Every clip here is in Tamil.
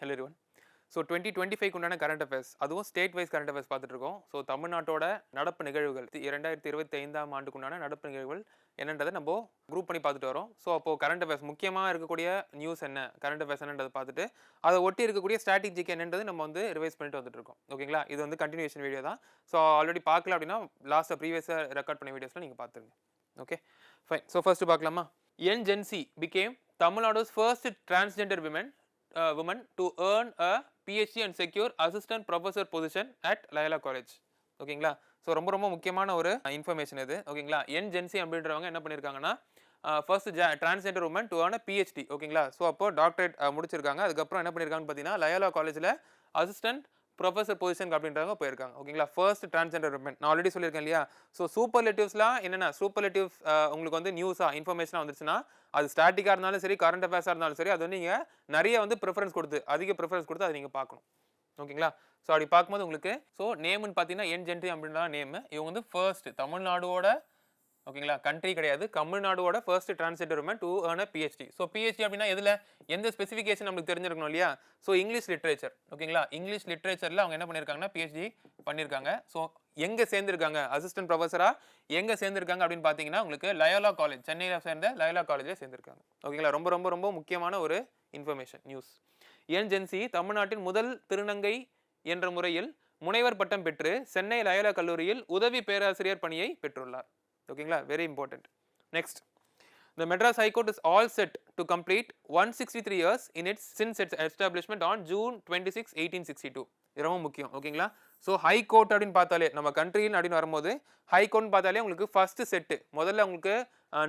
Hello one so twenty twenty five உண்டான கரண்ட் அஃபேர்ஸ் அதுவும் ஸ்டேட் வைஸ் கரண்ட் அஃபேர்ஸ் பார்த்துட்டு இருக்கோம் ஸோ தமிழ்நாட்டோட நடப்பு நிகழ்வுகள் இரண்டாயிரத்தி இருபத்தி ஐந்தாம் ஆண்டுக்குண்டான நடப்பு நிகழ்வுகள் என்னன்றதை நம்ம குரூப் பண்ணி பார்த்துட்டு வரோம். ஸோ அப்போது கரண்ட் அஃபேர்ஸ் முக்கியமாக இருக்கக்கூடிய நியூஸ் என்ன? கரண்ட் அஃபேர்ஸ் என்னன்றதை பார்த்துட்டு அதை ஒட்டி இருக்கக்கூடிய ஸ்ட்ராட்டஜிக்கு என்னன்றது நம்ம வந்து ரிவைஸ் பண்ணிட்டு வந்துட்டு இருக்கோம். ஓகேங்களா இது வந்து கண்டினியூஷன் வீடியோ தான். ஸோ ஆல்ரெடி பார்க்கல அப்படின்னா லாஸ்ட்டாக ப்ரீவியஸாக ரெக்கார்ட் பண்ண வீடியோஸில் நீங்கள் பார்த்துருங்க. ஓகே ஃபைன் ஸோ ஃபர்ஸ்ட் பார்க்கலாமா? N Jency became Tamil Nadu's first transgender women uh, woman to earn a PhD and secure assistant professor position at Loyola college ஓகேங்களா ஸோ ரொம்ப ரொம்ப முக்கியமான ஒரு இன்ஃபர்மேஷன் இது. ஓகேங்களா என் ஜென்சி அப்படின்றவங்க என்ன பண்ணியிருக்காங்கன்னா first transgender woman to earn PhD ஓகேங்களா ஸோ அப்போ டாக்டரேட் முடிச்சிருக்காங்க. அதுக்கப்புறம் என்ன பண்ணியிருக்காங்கன்னு பார்த்தீங்கன்னா லயோலா காலேஜில் அசிஸ்டன்ட் ப்ரொஃபஸர் பொசிஷன் அப்படின்றவங்க போயிருக்காங்க. ஓகேங்களா ஃபர்ஸ்ட் டிரான்ஸ்ஜெண்டர் உமன் நான் ஆல்ரெடி சொல்லியிருக்கேன் இல்லையா? ஸோ சூப்பர்லேட்டிவ்ஸ்லாம் என்னென்ன சூப்பர்லேட்டிவ்ஸ் உங்களுக்கு வந்து நியூஸாக இன்ஃபர்மேஷனாக வந்துச்சுன்னா அது ஸ்டாட்டிக்காக இருந்தாலும் சரி கரண்ட் அஃபேர்ஸாக இருந்தாலும் சரி அது வந்து நீங்கள் நிறைய வந்து ப்ரிஃபரன்ஸ் கொடுத்து அதிக ப்ரிஃபரன்ஸ் கொடுத்து அதை நீங்கள் பார்க்கணும். ஓகேங்களா ஸோ அப்படி பார்க்கும்போது உங்களுக்கு ஸோ நேம்னு பார்த்தீங்கன்னா என் ஜென்ட்ரி அப்படின்னா நேம் இவங்க வந்து ஃபர்ஸ்ட் தமிழ்நாடோட ஓகேங்களா? கண்ட்ரி கிடையாது. தமிழ்நாடோட first transgender woman to earn a PhD so PhD அப்படின்னா எதில்? எந்த ஸ்பெசிஃபிகேஷன் நமக்கு தெரிஞ்சிருக்கணும் இல்லையா? ஸோ இங்கிலீஷ் லிட்ரேச்சர் ஓகேங்களா? இங்கிலீஷ் லிட்ரேச்சரில் அவங்க என்ன பண்ணியிருக்காங்கன்னா பிஹெச்டி பண்ணியிருக்காங்க ஸோ எங்கே சேர்ந்துருக்காங்க? அசிஸ்டன்ட் ப்ரொஃபஸராக எங்கே சேர்ந்துருக்காங்க அப்படின்னு பார்த்தீங்கன்னா உங்களுக்கு லயோலா காலேஜ் சென்னையில் சேர்ந்த லயோலா காலேஜில் சேர்ந்துருக்காங்க. ஓகேங்களா? ரொம்ப ரொம்ப ரொம்ப முக்கியமான ஒரு இன்ஃபர்மேஷன் நியூஸ் ஏன்ஜென்சி தமிழ்நாட்டின் முதல் திருநங்கை என்ற முறையில் முனைவர் பட்டம் பெற்று சென்னை லயோலா கல்லூரியில் உதவி பேராசிரியர் பணியை பெற்றுள்ளார். ஓகேங்களா? Very important next The Madras High Court is all set to complete 163 years in its since its establishment on June 26, 1862. இது ரொம்ப முக்கியம் ஓகேங்களா? ஸோ ஹை கோர்ட் அப்படின்னு பார்த்தாலே நம்ம கண்ட்ரின்னு அப்படின்னு வரும்போது ஹை கோர்ட்னு பார்த்தாலே உங்களுக்கு ஃபஸ்ட்டு செட்டு முதல்ல உங்களுக்கு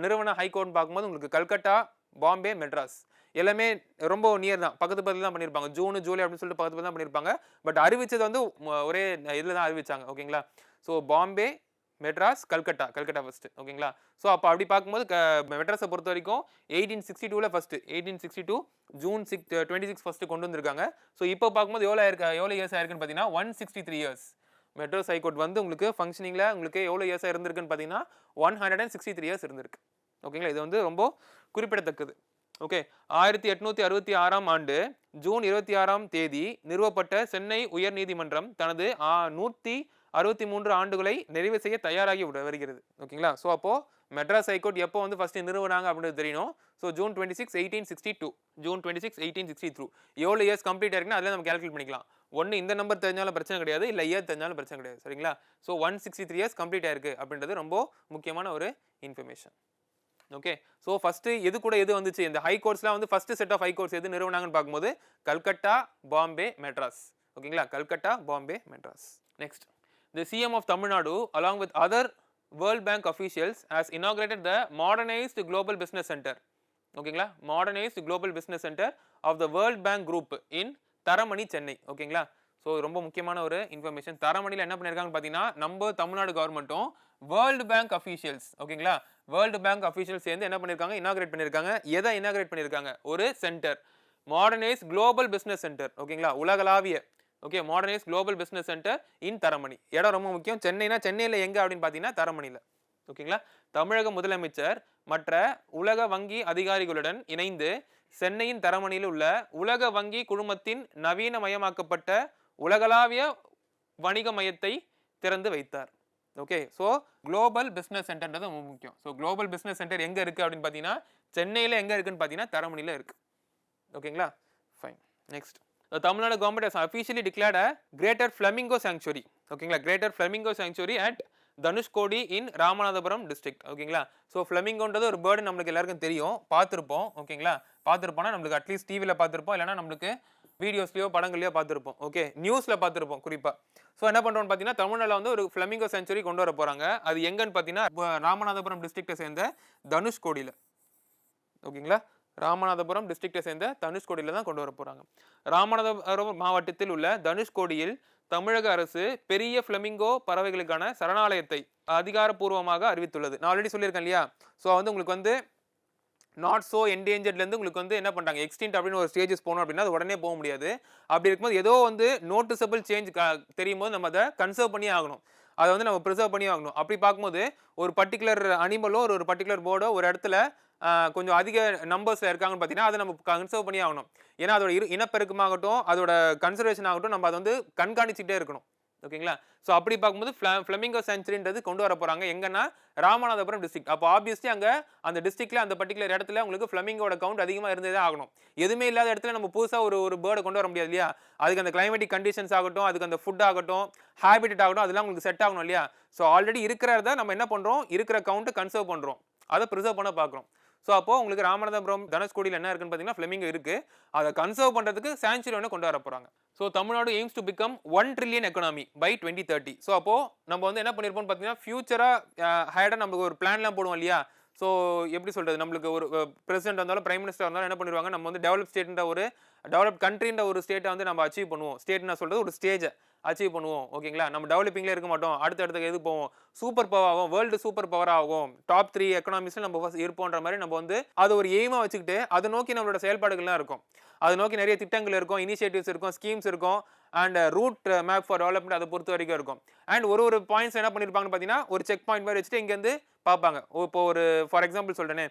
நிறுவன ஹை கோர்ட்னு பார்க்கும்போது உங்களுக்கு கல்கட்டா பாம்பே மெட்ராஸ் எல்லாமே ரொம்ப நியர் தான். பக்கத்து பக்கத்தில் தான் பண்ணியிருப்பாங்க ஜூன் ஜூலை அப்படின்னு சொல்லிட்டு பக்கத்து பக்கத்தில் தான் பண்ணியிருப்பாங்க பட் அறிவிச்சது வந்து ஒரே இதில் தான் அறிவிச்சாங்க ஓகேங்களா? ஸோ பாம்பே மெட்ராஸ் கல்கட்டா. கல்கட்டா ஃபர்ஸ்ட் ஓகேங்களா ஸோ அப்போ அப்படி பார்க்கும்போது க மெட்ராஸை பொறுத்த வரைக்கும் எயிட்டீன் சிக்ஸ்டி டூவில் first eighteen sixty two June six twenty six first கொண்டு வந்திருக்காங்க. ஸோ இப்போ பார்க்கும்போது எவ்வளோ ஆயிருக்கு எவ்வளோ இயர்ஸ் ஆயிருக்குன்னு பார்த்தீங்கன்னா one sixty three years Madras high court வந்து உங்களுக்கு ஃபங்க்ஷனிங்கில் உங்களுக்கு எவ்வளோ இயர்ஸாக இருந்திருக்குன்னு பார்த்தீங்கன்னா one hundred and sixty three years இருந்திருக்கு. ஓகேங்களா இது வந்து ரொம்ப குறிப்பிடத்தக்கது. ஓகே ஆயிரத்தி எட்நூத்தி அறுபத்தி ஆறாம் ஆண்டு ஜூன் இருபத்தி ஆறாம் தேதி நிறுவப்பட்ட சென்னை உயர்நீதிமன்றம் தனது ஆ, அறுபத்தி மூன்று ஆண்டுகளை நிறைவு செய்ய தயாராகி விட- வருகிறது. ஓகேங்களா? ஸோ அப்போது மெட்ராஸ் ஹைகோர்ட் எப்போ வந்து ஃபஸ்ட்டு நிறுவனாங்க அப்படின்றது தெரியணும். So June twenty six eighteen sixty two June twenty six eighteen sixty through எவ்வளோ இயர்ஸ் கம்ப்ளீட் ஆயிருக்குன்னா அதில் நம்ம கேல்குலேட் பண்ணிக்கலாம். ஒன்று இந்த நம்பர் தெரிஞ்சாலும் பிரச்சனை கிடையாது இல்லை இயர் தெரிஞ்சாலும் பிரச்சனை கிடையாது. சரிங்களா? So one sixty three years complete ஆயிருக்கு அப்படின்றது ரொம்ப முக்கியமான ஒரு இன்ஃபர்மேஷன் ஓகே ஸோ ஃபஸ்ட்டு எது கூட எது வந்துச்சு? இந்த ஹை கோர்ட்ஸ்லாம் வந்து first set of high courts எது நிறுவனாங்கன்னு பார்க்கும்போது கல்கட்டா பாம்பே மெட்ராஸ். ஓகேங்களா? Calcutta Bombay Madras. Next the CM of Tamil Nadu along with other World Bank officials has inaugurated the modernised global business centre ஓகேங்களா modernised global business centre of the World Bank group in Taramani Chennai ஓகேங்களா ஸோ ரொம்ப முக்கியமான ஒரு இன்ஃபர்மேஷன் தரமணியில் என்ன பண்ணியிருக்காங்கன்னு பார்த்தீங்கன்னா நம்ம தமிழ்நாடு கவர்மெண்ட்டும் வேர்ல்டு பேங்க் அஃபீஷியல்ஸ் ஓகேங்களா வேர்ல்டு பேங்க் அஃபீஷியல்ஸ் சேர்ந்து என்ன பண்ணியிருக்காங்க இனாகிரேட் பண்ணியிருக்காங்க எதை இனாகிரேட் பண்ணியிருக்காங்க ஒரு centre modernise global business centre ஓகேங்களா உலகளாவிய okay modernise global business centre in Taramani இடம் ரொம்ப முக்கியம். சென்னைனா சென்னையில் எங்கே அப்படின்னு பார்த்தீங்கன்னா தரமணியில். ஓகேங்களா தமிழக முதலமைச்சர் மற்ற உலக வங்கி அதிகாரிகளுடன் இணைந்து சென்னையின் தரமணியில் உள்ள உலக வங்கி குழுமத்தின் நவீனமயமாக்கப்பட்ட உலகளாவிய வணிக மையத்தை திறந்து வைத்தார். ஓகே ஸோ குளோபல் பிஸ்னஸ் சென்டர்ன்றது ரொம்ப முக்கியம். ஸோ குளோபல் பிஸ்னஸ் சென்டர் எங்கே இருக்குது அப்படின்னு பார்த்தீங்கன்னா சென்னையில் எங்கே இருக்குன்னு பார்த்தீங்கன்னா தரமணியில் இருக்குது ஓகேங்களா fine next Tamil Nadu government has officially declared a greater flamingo sanctuary. ஓகேங்களா greater flamingo sanctuary at Dhanushkodi in Ramanathapuram district ஓகேங்களா ஸோ ஃப்ளமிங்கோன்றது ஒரு பேர்டு நம்மளுக்கு எல்லாருக்கும் தெரியும். பார்த்துருப்போம். ஓகேங்களா பார்த்துருப்போம்னா நம்மளுக்கு அட்லீஸ்ட் டிவியில் பார்த்துருப்போம். இல்லைனா நம்மளுக்கு வீடியோஸ்லையோ படங்கள்லையோ பார்த்துருப்போம். ஓகே நியூஸில் பார்த்துருப்போம் குறிப்பாக ஸோ என்ன பண்ணுறோம்னு பார்த்தீங்கன்னா தமிழ்நாட்டில் வந்து ஒரு ஃப்ளமிங்கோ செஞ்சுரி கொண்டு வர போகிறாங்க அது எங்கன்னு பார்த்தீங்கன்னா ராமநாதபுரம் டிஸ்ட்ரிக்டை சேர்ந்த தனுஷ்கோடியில் ஓகேங்களா ராமநாதபுரம் டிஸ்ட்ரிக்டை சேர்ந்த தனுஷ்கோடியில் தான் கொண்டு வர போகிறாங்க ராமநாதபுரம் மாவட்டத்தில் உள்ள தனுஷ்கோடியில் தமிழக அரசு பெரிய ஃப்ளமிங்கோ பறவைகளுக்கான சரணாலயத்தை அதிகாரப்பூர்வமாக அறிவித்துள்ளது. நான் ஆல்ரெடி சொல்லியிருக்கேன் இல்லையா? ஸோ வந்து உங்களுக்கு வந்து நாட் ஸோ என்டேஞ்சர்ட்லேருந்து உங்களுக்கு வந்து என்ன பண்ணுறாங்க எக்ஸ்டின்ட் அப்படின்னு ஒரு ஸ்டேஜஸ் போகணும் அப்படின்னா அது உடனே போக முடியாது. அப்படி இருக்கும்போது ஏதோ வந்து நோட்டிசபிள் சேஞ்ச் தெரியும் போது நம்ம அதை கன்சர்வ் பண்ணி ஆகணும். அதை வந்து நம்ம ப்ரிசர்வ் பண்ணி ஆகணும். அப்படி பார்க்கும்போது ஒரு பர்டிகுலர் அனிமலோ ஒரு ஒரு பர்டிகுலர் போர்டோ ஒரு இடத்துல கொஞ்சம் அதிக நம்பர்ஸில் இருக்காங்கன்னு பார்த்தீங்கன்னா அதை நம்ம கன்சர்வ் பண்ணி ஆகணும். ஏன்னா அதோட இரு இனப்பெருக்கமாகட்டும் அதோட கன்சர்வேஷன் ஆகட்டும் நம்ம அதை வந்து கண்காணிச்சுட்டே இருக்கணும். ஓகேங்களா? ஸோ அப்படி பார்க்கும்போது ஃப்ள ஃப்ளமிங்கோ சென்ச்சுரின்றது கொண்டு வர போகிறாங்க எங்கன்னா ராமநாதபுரம் டிஸ்ட்ரிக்ட் அப்போ ஆப்வியஸ்லி அங்கே அந்த டிஸ்ட்ரிக்ட்ல அந்த பர்டிகுலர் இடத்துல உங்களுக்கு ஃப்ளமிங்கோட கவுண்ட் அதிகமாக இருந்ததே ஆகணும். எதுவுமே இல்லாத இடத்துல நம்ம புதுசாக ஒரு ஒரு பேர்டை கொண்டு வர முடியாது இல்லையா? அதுக்கு அந்த கிளைமேட்டிக் கண்டிஷன்ஸ் ஆகட்டும் அதுக்கு அந்த ஃபுட் ஆகட்டும் ஹேபிட்டட் ஆகட்டும் அதெல்லாம் உங்களுக்கு செட் ஆகணும் இல்லையா? ஸோ ஆல்ரெடி இருக்கிறத நம்ம என்ன பண்ணுறோம் இருக்கிற கவுண்ட்டை கன்சர்வ் பண்ணுறோம் அதை ப்ரிசர்வ் பண்ண பார்க்குறோம். ஸோ அப்போ உங்களுக்கு ராமநாதபுரம் தனுஷ்கோடியில் என்ன இருக்குன்னு பார்த்தீங்கன்னா ஃப்ளெமிங்கோ இருக்குது அதை கன்சர்வ் பண்ணுறதுக்கு சாங்சுரி ஒன்று கொண்டு வர போகிறாங்க so Tamil Nadu aims to become one trillion economy by twenty thirty so அப்போ நம்ம வந்து என்ன பண்ணியிருப்போம்னு பார்த்தீங்கன்னா ஃபியூச்சராக ஹையடாக நம்மளுக்கு ஒரு பிளான்லாம் போடுவோம் இல்லையா? ஸோ எப்படி சொல்கிறது நம்மளுக்கு ஒரு பிரசிடென்ட் வந்தாலும் பிரைம் மினிஸ்டர் வந்தாலும் என்ன பண்ணிடுவாங்க நம்ம வந்து டெவலப் ஸ்டேட்ன்ற ஒரு டெவலப் கண்ட்ரின்ற ஒரு ஸ்டேட்டை வந்து நம்ம அச்சீவ் பண்ணுவோம். ஸ்டேட் நான் சொல்கிறது ஒரு ஸ்டேஜை அச்சீவ் பண்ணுவோம். ஓகேங்களா நம்ம டெவலப்பிங்ல இருக்க மாட்டோம். அடுத்த அடுத்த எது போவோம்? சூப்பர் பவர் ஆகும். வேர்ல்டு சூப்பர் பவர் ஆகும். டாப் த்ரீ எக்கனாமிஸில் நம்ம ஃபஸ்ட் இருப்போன்ற மாதிரி நம்ம வந்து அது ஒரு எய்மாக வச்சுக்கிட்டு அதை நோக்கி நம்மளோட செயல்பாடுகள்லாம் இருக்கும். அதை நோக்கி நிறைய திட்டங்கள் இருக்கும். இனிஷியேட்டிவ்ஸ் இருக்கும். ஸ்கீம்ஸ் இருக்கும். And route map for development அதை பொறுத்த வரைக்கும் இருக்கும். அண்ட் ஒரு ஒரு பாயிண்ட்ஸ் என்ன பண்ணியிருப்பாங்கன்னு பார்த்தீங்கன்னா ஒரு செக் பாயிண்ட் மாதிரி வச்சுட்டு இங்கேருந்து பார்ப்பாங்க. இப்போ ஒரு ஃபார் எக்ஸாம்பிள் சொல்றேனே.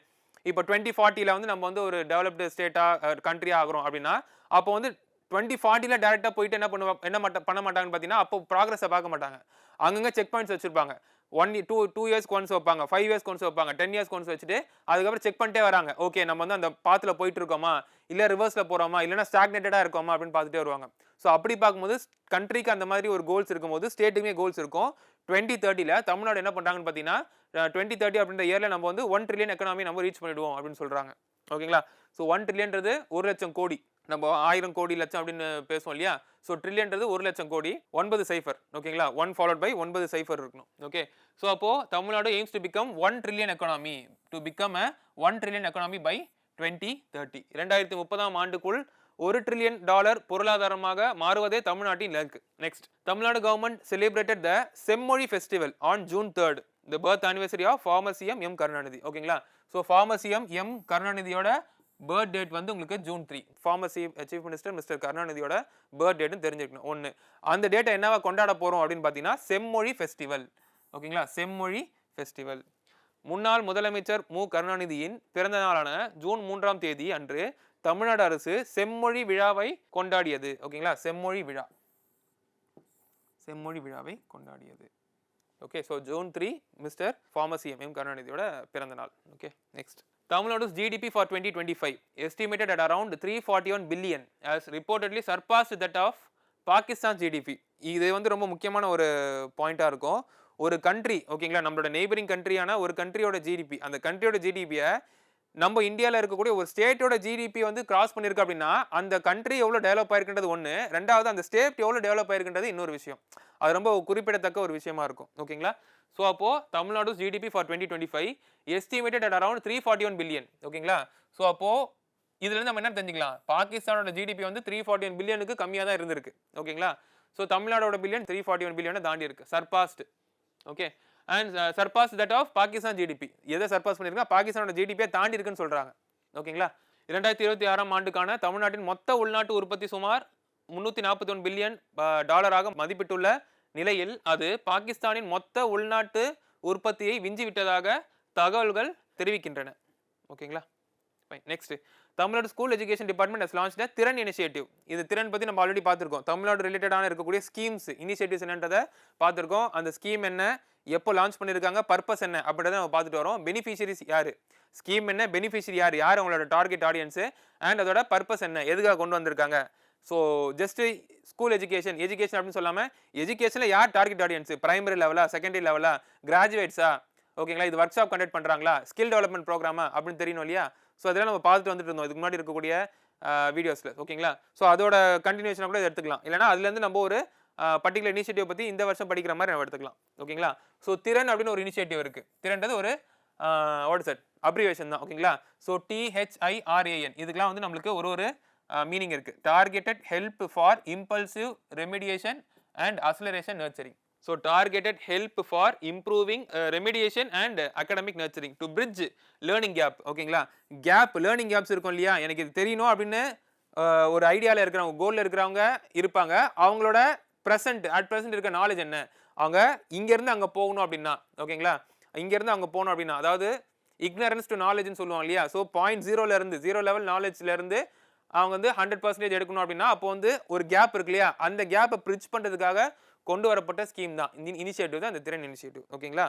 இப்போ டுவெண்ட்டி ஃபார்ட்டியில் வந்து நம்ம வந்து ஒரு டெவலப்டு ஸ்டேட்டாக கண்ட்ரியாக ஆகிறோம் அப்படின்னா அப்போ வந்து டுவெண்ட்டி ஃபார்ட்டியில் டேரெக்டாக போயிட்டு என்ன பண்ணுவா என்ன மாட்ட பண்ண மாட்டாங்கன்னு பார்த்தீங்கன்னா அப்போ ப்ராக்ரஸை பார்க்க மாட்டாங்க. அங்கங்கே செக் பாயிண்ட்ஸ் வச்சுருப்பாங்க. ஒன் டூ டூ இயர்ஸ்க்கு ஒன்ஸ் வைப்பாங்க ஃபைவ் இயர்ஸ் ஒன்ஸ் வைப்பாங்க டென் இயர்ஸ் ஒன்ஸ் வச்சுட்டு அதுக்கப்புறம் செக் பண்ணிட்டே வராங்க. ஓகே நம்ம வந்து அந்த பாத்தில் போயிட்டு இருக்கோமா? இல்லை ரிவர்ஸில் போகிறோமா இல்லைன்னா ஸ்டாக்னேட்டடாக இருக்கோமா? அப்படின்னு பார்த்துட்டே வருவாங்க. ஸோ அப்படி பார்க்கும்போது கண்ட்ரிக்கு அந்த மாதிரி ஒரு கோல்ஸ் இருக்கும்போது ஸ்டேட்டுக்குமே கோல்ஸ் இருக்கும். டுவெண்ட்டி தேர்ட்டியில் தமிழ்நாடு என்ன பண்ணுறாங்கன்னு பார்த்தீங்கன்னா டுவெண்ட்டி தேர்ட்டி அப்படின்ற இயரில் நம்ம வந்து ஒன் ட்ரில்லியன் எக்கனாமி நம்ம ரீச் பண்ணிடுவோம் அப்படின்னு சொல்கிறாங்க ஓகேங்களா? ஸோ ஒன் ட்ரில்லியன்றது ஒரு லட்சம் கோடி. நம்ம ஆயிரம் கோடி லட்சம் அப்படின்னு பேசுவோம் இல்லையா? ஸோ ட்ரில்லியன்றது ஒரு லட்சம் கோடி ஒன்பது சைஃபர் ஓகேங்களா? ஒன் ஃபாலோட் பை ஒன்பது சைஃபர் இருக்கணும். ஓகே ஸோ அப்போது Tamil Nadu aims to become one trillion economy to become a one trillion economy by twenty thirty ரெண்டாயிரத்தி முப்பதாம் ஆண்டுக்குள் ஒரு ட்ரில்லியன் டாலர் பொருளாதாரமாக மாறுவதே தமிழ்நாட்டின் இலக்கு next Tamil Nadu government celebrated the Semmozhi festival on June third the birth anniversary of former CM M Karunanidhi ஓகேங்களா ஸோ ஃபார்மசியம் எம் கருணாநிதியோட பர்த் டேட் வந்து உங்களுக்கு June three former chief minister mister கருணாநிதியோட birth டேட்னு தெரிஞ்சுக்கணும். ஒன்று அந்த டேட்டை என்னவா கொண்டாட போகிறோம் அப்படின்னு பார்த்தீங்கன்னா செம்மொழி ஃபெஸ்டிவல் ஓகேங்களா செம்மொழி ஃபெஸ்டிவல் முன்னாள் முதலமைச்சர் மு. கருணாநிதியின் பிறந்த நாளான ஜூன் மூன்றாம் தேதி அன்று தமிழ்நாடு அரசு செம்மொழி விழாவை கொண்டாடியது. ஓகேங்களா செம்மொழி விழா. செம்மொழி விழாவை கொண்டாடியது. Okay so June three mister former M கருணாநிதியோட பிறந்த நாள். Okay next Tamil Nadu's GDP for twenty twenty five estimated at around three forty one billion as reportedly surpass that of Pakistan GDP இது வந்து ரொம்ப முக்கியமான ஒரு பாயிண்ட்டாக இருக்கும். ஒரு கண்ட்ரி ஓகேங்களா நம்மளோட நெய்பரிங் கண்ட்ரியான ஒரு கண்ட்ரியோட ஜிடிபி அந்த கண்ட்ரியோட ஜிடிபியை நம்ம இந்தியாவில் இருக்கக்கூடிய ஒரு ஸ்டேட்டோட ஜிடிபி வந்து கிராஸ் பண்ணியிருக்கு அப்படின்னா அந்த கண்ட்ரி எவ்வளோ டெவலப் ஆயிருக்குன்றது ஒன்று ரெண்டாவது அந்த ஸ்டேட் எவ்வளோ டெவலப் ஆயிருக்குன்றது இன்னொரு விஷயம். அது ரொம்ப குறிப்பிடத்தக்க ஒரு விஷயமா இருக்கும். ஓகேங்களா? ஸோ அப்போது Tamil Nadu GDP for twenty twenty five estimated at around three forty one billion ஓகேங்களா? ஸோ அப்போது இதுலேருந்து நம்ம என்ன தெரிஞ்சுக்கலாம்? பாகிஸ்தானோட ஜிடிபி வந்து த்ரீ ஃபார்ட்டி ஒன் பில்லியனுக்கு கம்மியாக தான் இருந்திருக்கு. ஓகேங்களா? ஸோ தமிழ்நாடோட பில்லியன் த்ரீ ஃபார்ட்டி ஒன் பில்லியனை தாண்டி இருக்கு. Surpassed okay? And surpass that of Pakistan GDP எதை சர்பாஸ் பண்ணியிருக்கா பாகிஸ்தானோட ஜிடிபியை தாண்டி இருக்குன்னு சொல்கிறாங்க ஓகேங்களா? இரண்டாயிரத்தி இருபத்தி ஆறாம் ஆண்டுக்கான தமிழ்நாட்டின் மொத்த உள்நாட்டு உற்பத்தி சுமார் முன்னூற்றி நாற்பத்தி ஒன் பில்லியன் டாலராக மதிப்பிட்டுள்ள நிலையில் அது பாகிஸ்தானின் மொத்த உள்நாட்டு உற்பத்தியை விஞ்சிவிட்டதாக தகவல்கள் தெரிவிக்கின்றன. ஓகேங்களா? Next Tamil Nadu school education department has launched Thiran initiative இது திறன் பற்றி நம்ம ஆல்ரெடி பார்த்துருக்கோம். தமிழ்நாடு ரிலேட்டடான இருக்கக்கூடிய ஸ்கீம்ஸ் இனிஷியேட்டிவ்ஸ் என்னன்றதை பார்த்துருக்கோம். அந்த ஸ்கீம் என்ன எப்போ லான்ச் பண்ணியிருக்காங்க பர்பஸ் என்ன அப்படின்றத நம்ம பார்த்துட்டு வரோம். பெனிஃபிஷரிஸ் யார்? ஸ்கீம் என்ன பெனிஃபிஷரி யார்? யார் அவங்களோட டார்கெட் ஆடியன்ஸு அண்ட் அதோட பர்பஸ் என்ன? எதுக்காக கொண்டு வந்திருக்காங்க? So just school education education அப்படின்னு சொல்லாமல் எஜுகேஷனில் யார் டார்கெட் ஆடியன்ஸ் பிரைமரி லெவலா செகண்டரி லெவலா கிராஜுவேட்ஸா ஓகேங்களா இது ஒர்க் ஷாப் கண்டக்ட் பண்ணுறாங்களா ஸ்கில் டெவலப்மெண்ட் ப்ரோக்ராமா அப்படின்னு தெரியணும் இல்லையா? ஸோ அதெல்லாம் நம்ம பார்த்துட்டு வந்துட்டு இருந்தோம். இதுக்கு முன்னாடி இருக்கக்கூடிய வீடியோஸில் ஓகேங்களா ஸோ அதோட கண்டினியூஷனாக கூட இதை எடுத்துக்கலாம். இல்லைனா அதுலேருந்து நம்ம ஒரு பர்டிகுலர் இனிஷியேட்டிவ் பற்றி இந்த வருஷம் படிக்கிற மாதிரி நம்ம எடுத்துக்கலாம். ஓகேங்களா ஸோ திறன் அப்படின்னு ஒரு இனிஷியேட்டிவ் இருக்குது திறன்றது ஒரு வாட் செட் அப்ரிவேஷன் தான். ஓகேங்களா ஸோ டிஹெச்ஐஆர்ஏஎன் இதுக்கெலாம் வந்து நம்மளுக்கு ஒரு ஒரு மீனிங் இருக்குது targeted help for impulsive remediation and acceleration nurturing so targeted help for improving remediation and academic nurturing to bridge learning gap ஓகேங்களா கேப் லேர்னிங் கேப்ஸ் இருக்கும் இல்லையா? எனக்கு இது தெரியணும் அப்படின்னு ஒரு ஐடியாவில் இருக்கிறவங்க கோலில் இருக்கிறவங்க இருப்பாங்க. அவங்களோட ப்ரெசென்ட் அட் ப்ரெசென்ட் இருக்க நாலேஜ் என்ன? அவங்க இங்கேருந்து அங்கே போகணும் அப்படின்னா ஓகேங்களா இங்கேருந்து அங்கே போகணும் அப்படின்னா அதாவது இக்னரன்ஸ் டு நாலேஜ்னு சொல்லுவாங்க இல்லையா? ஸோ பாயிண்ட் ஜீரோலேருந்து ஜீரோ லெவல் நாலேஜ்லேருந்து அவங்க வந்து ஹண்ட்ரட் பர்சன்டேஜ் எடுக்கணும் அப்படின்னா அப்போ வந்து ஒரு கேப் இருக்கு இல்லையா? அந்த கேப்பை பிரிட்ஜ் பண்ணுறதுக்காக கொண்டு வரப்பட்ட ஸ்கீம் தான். இந்த இனிஷியேட்டிவ் தான் இந்த திறன் இனிஷியேட்டிவ் ஓகேங்களா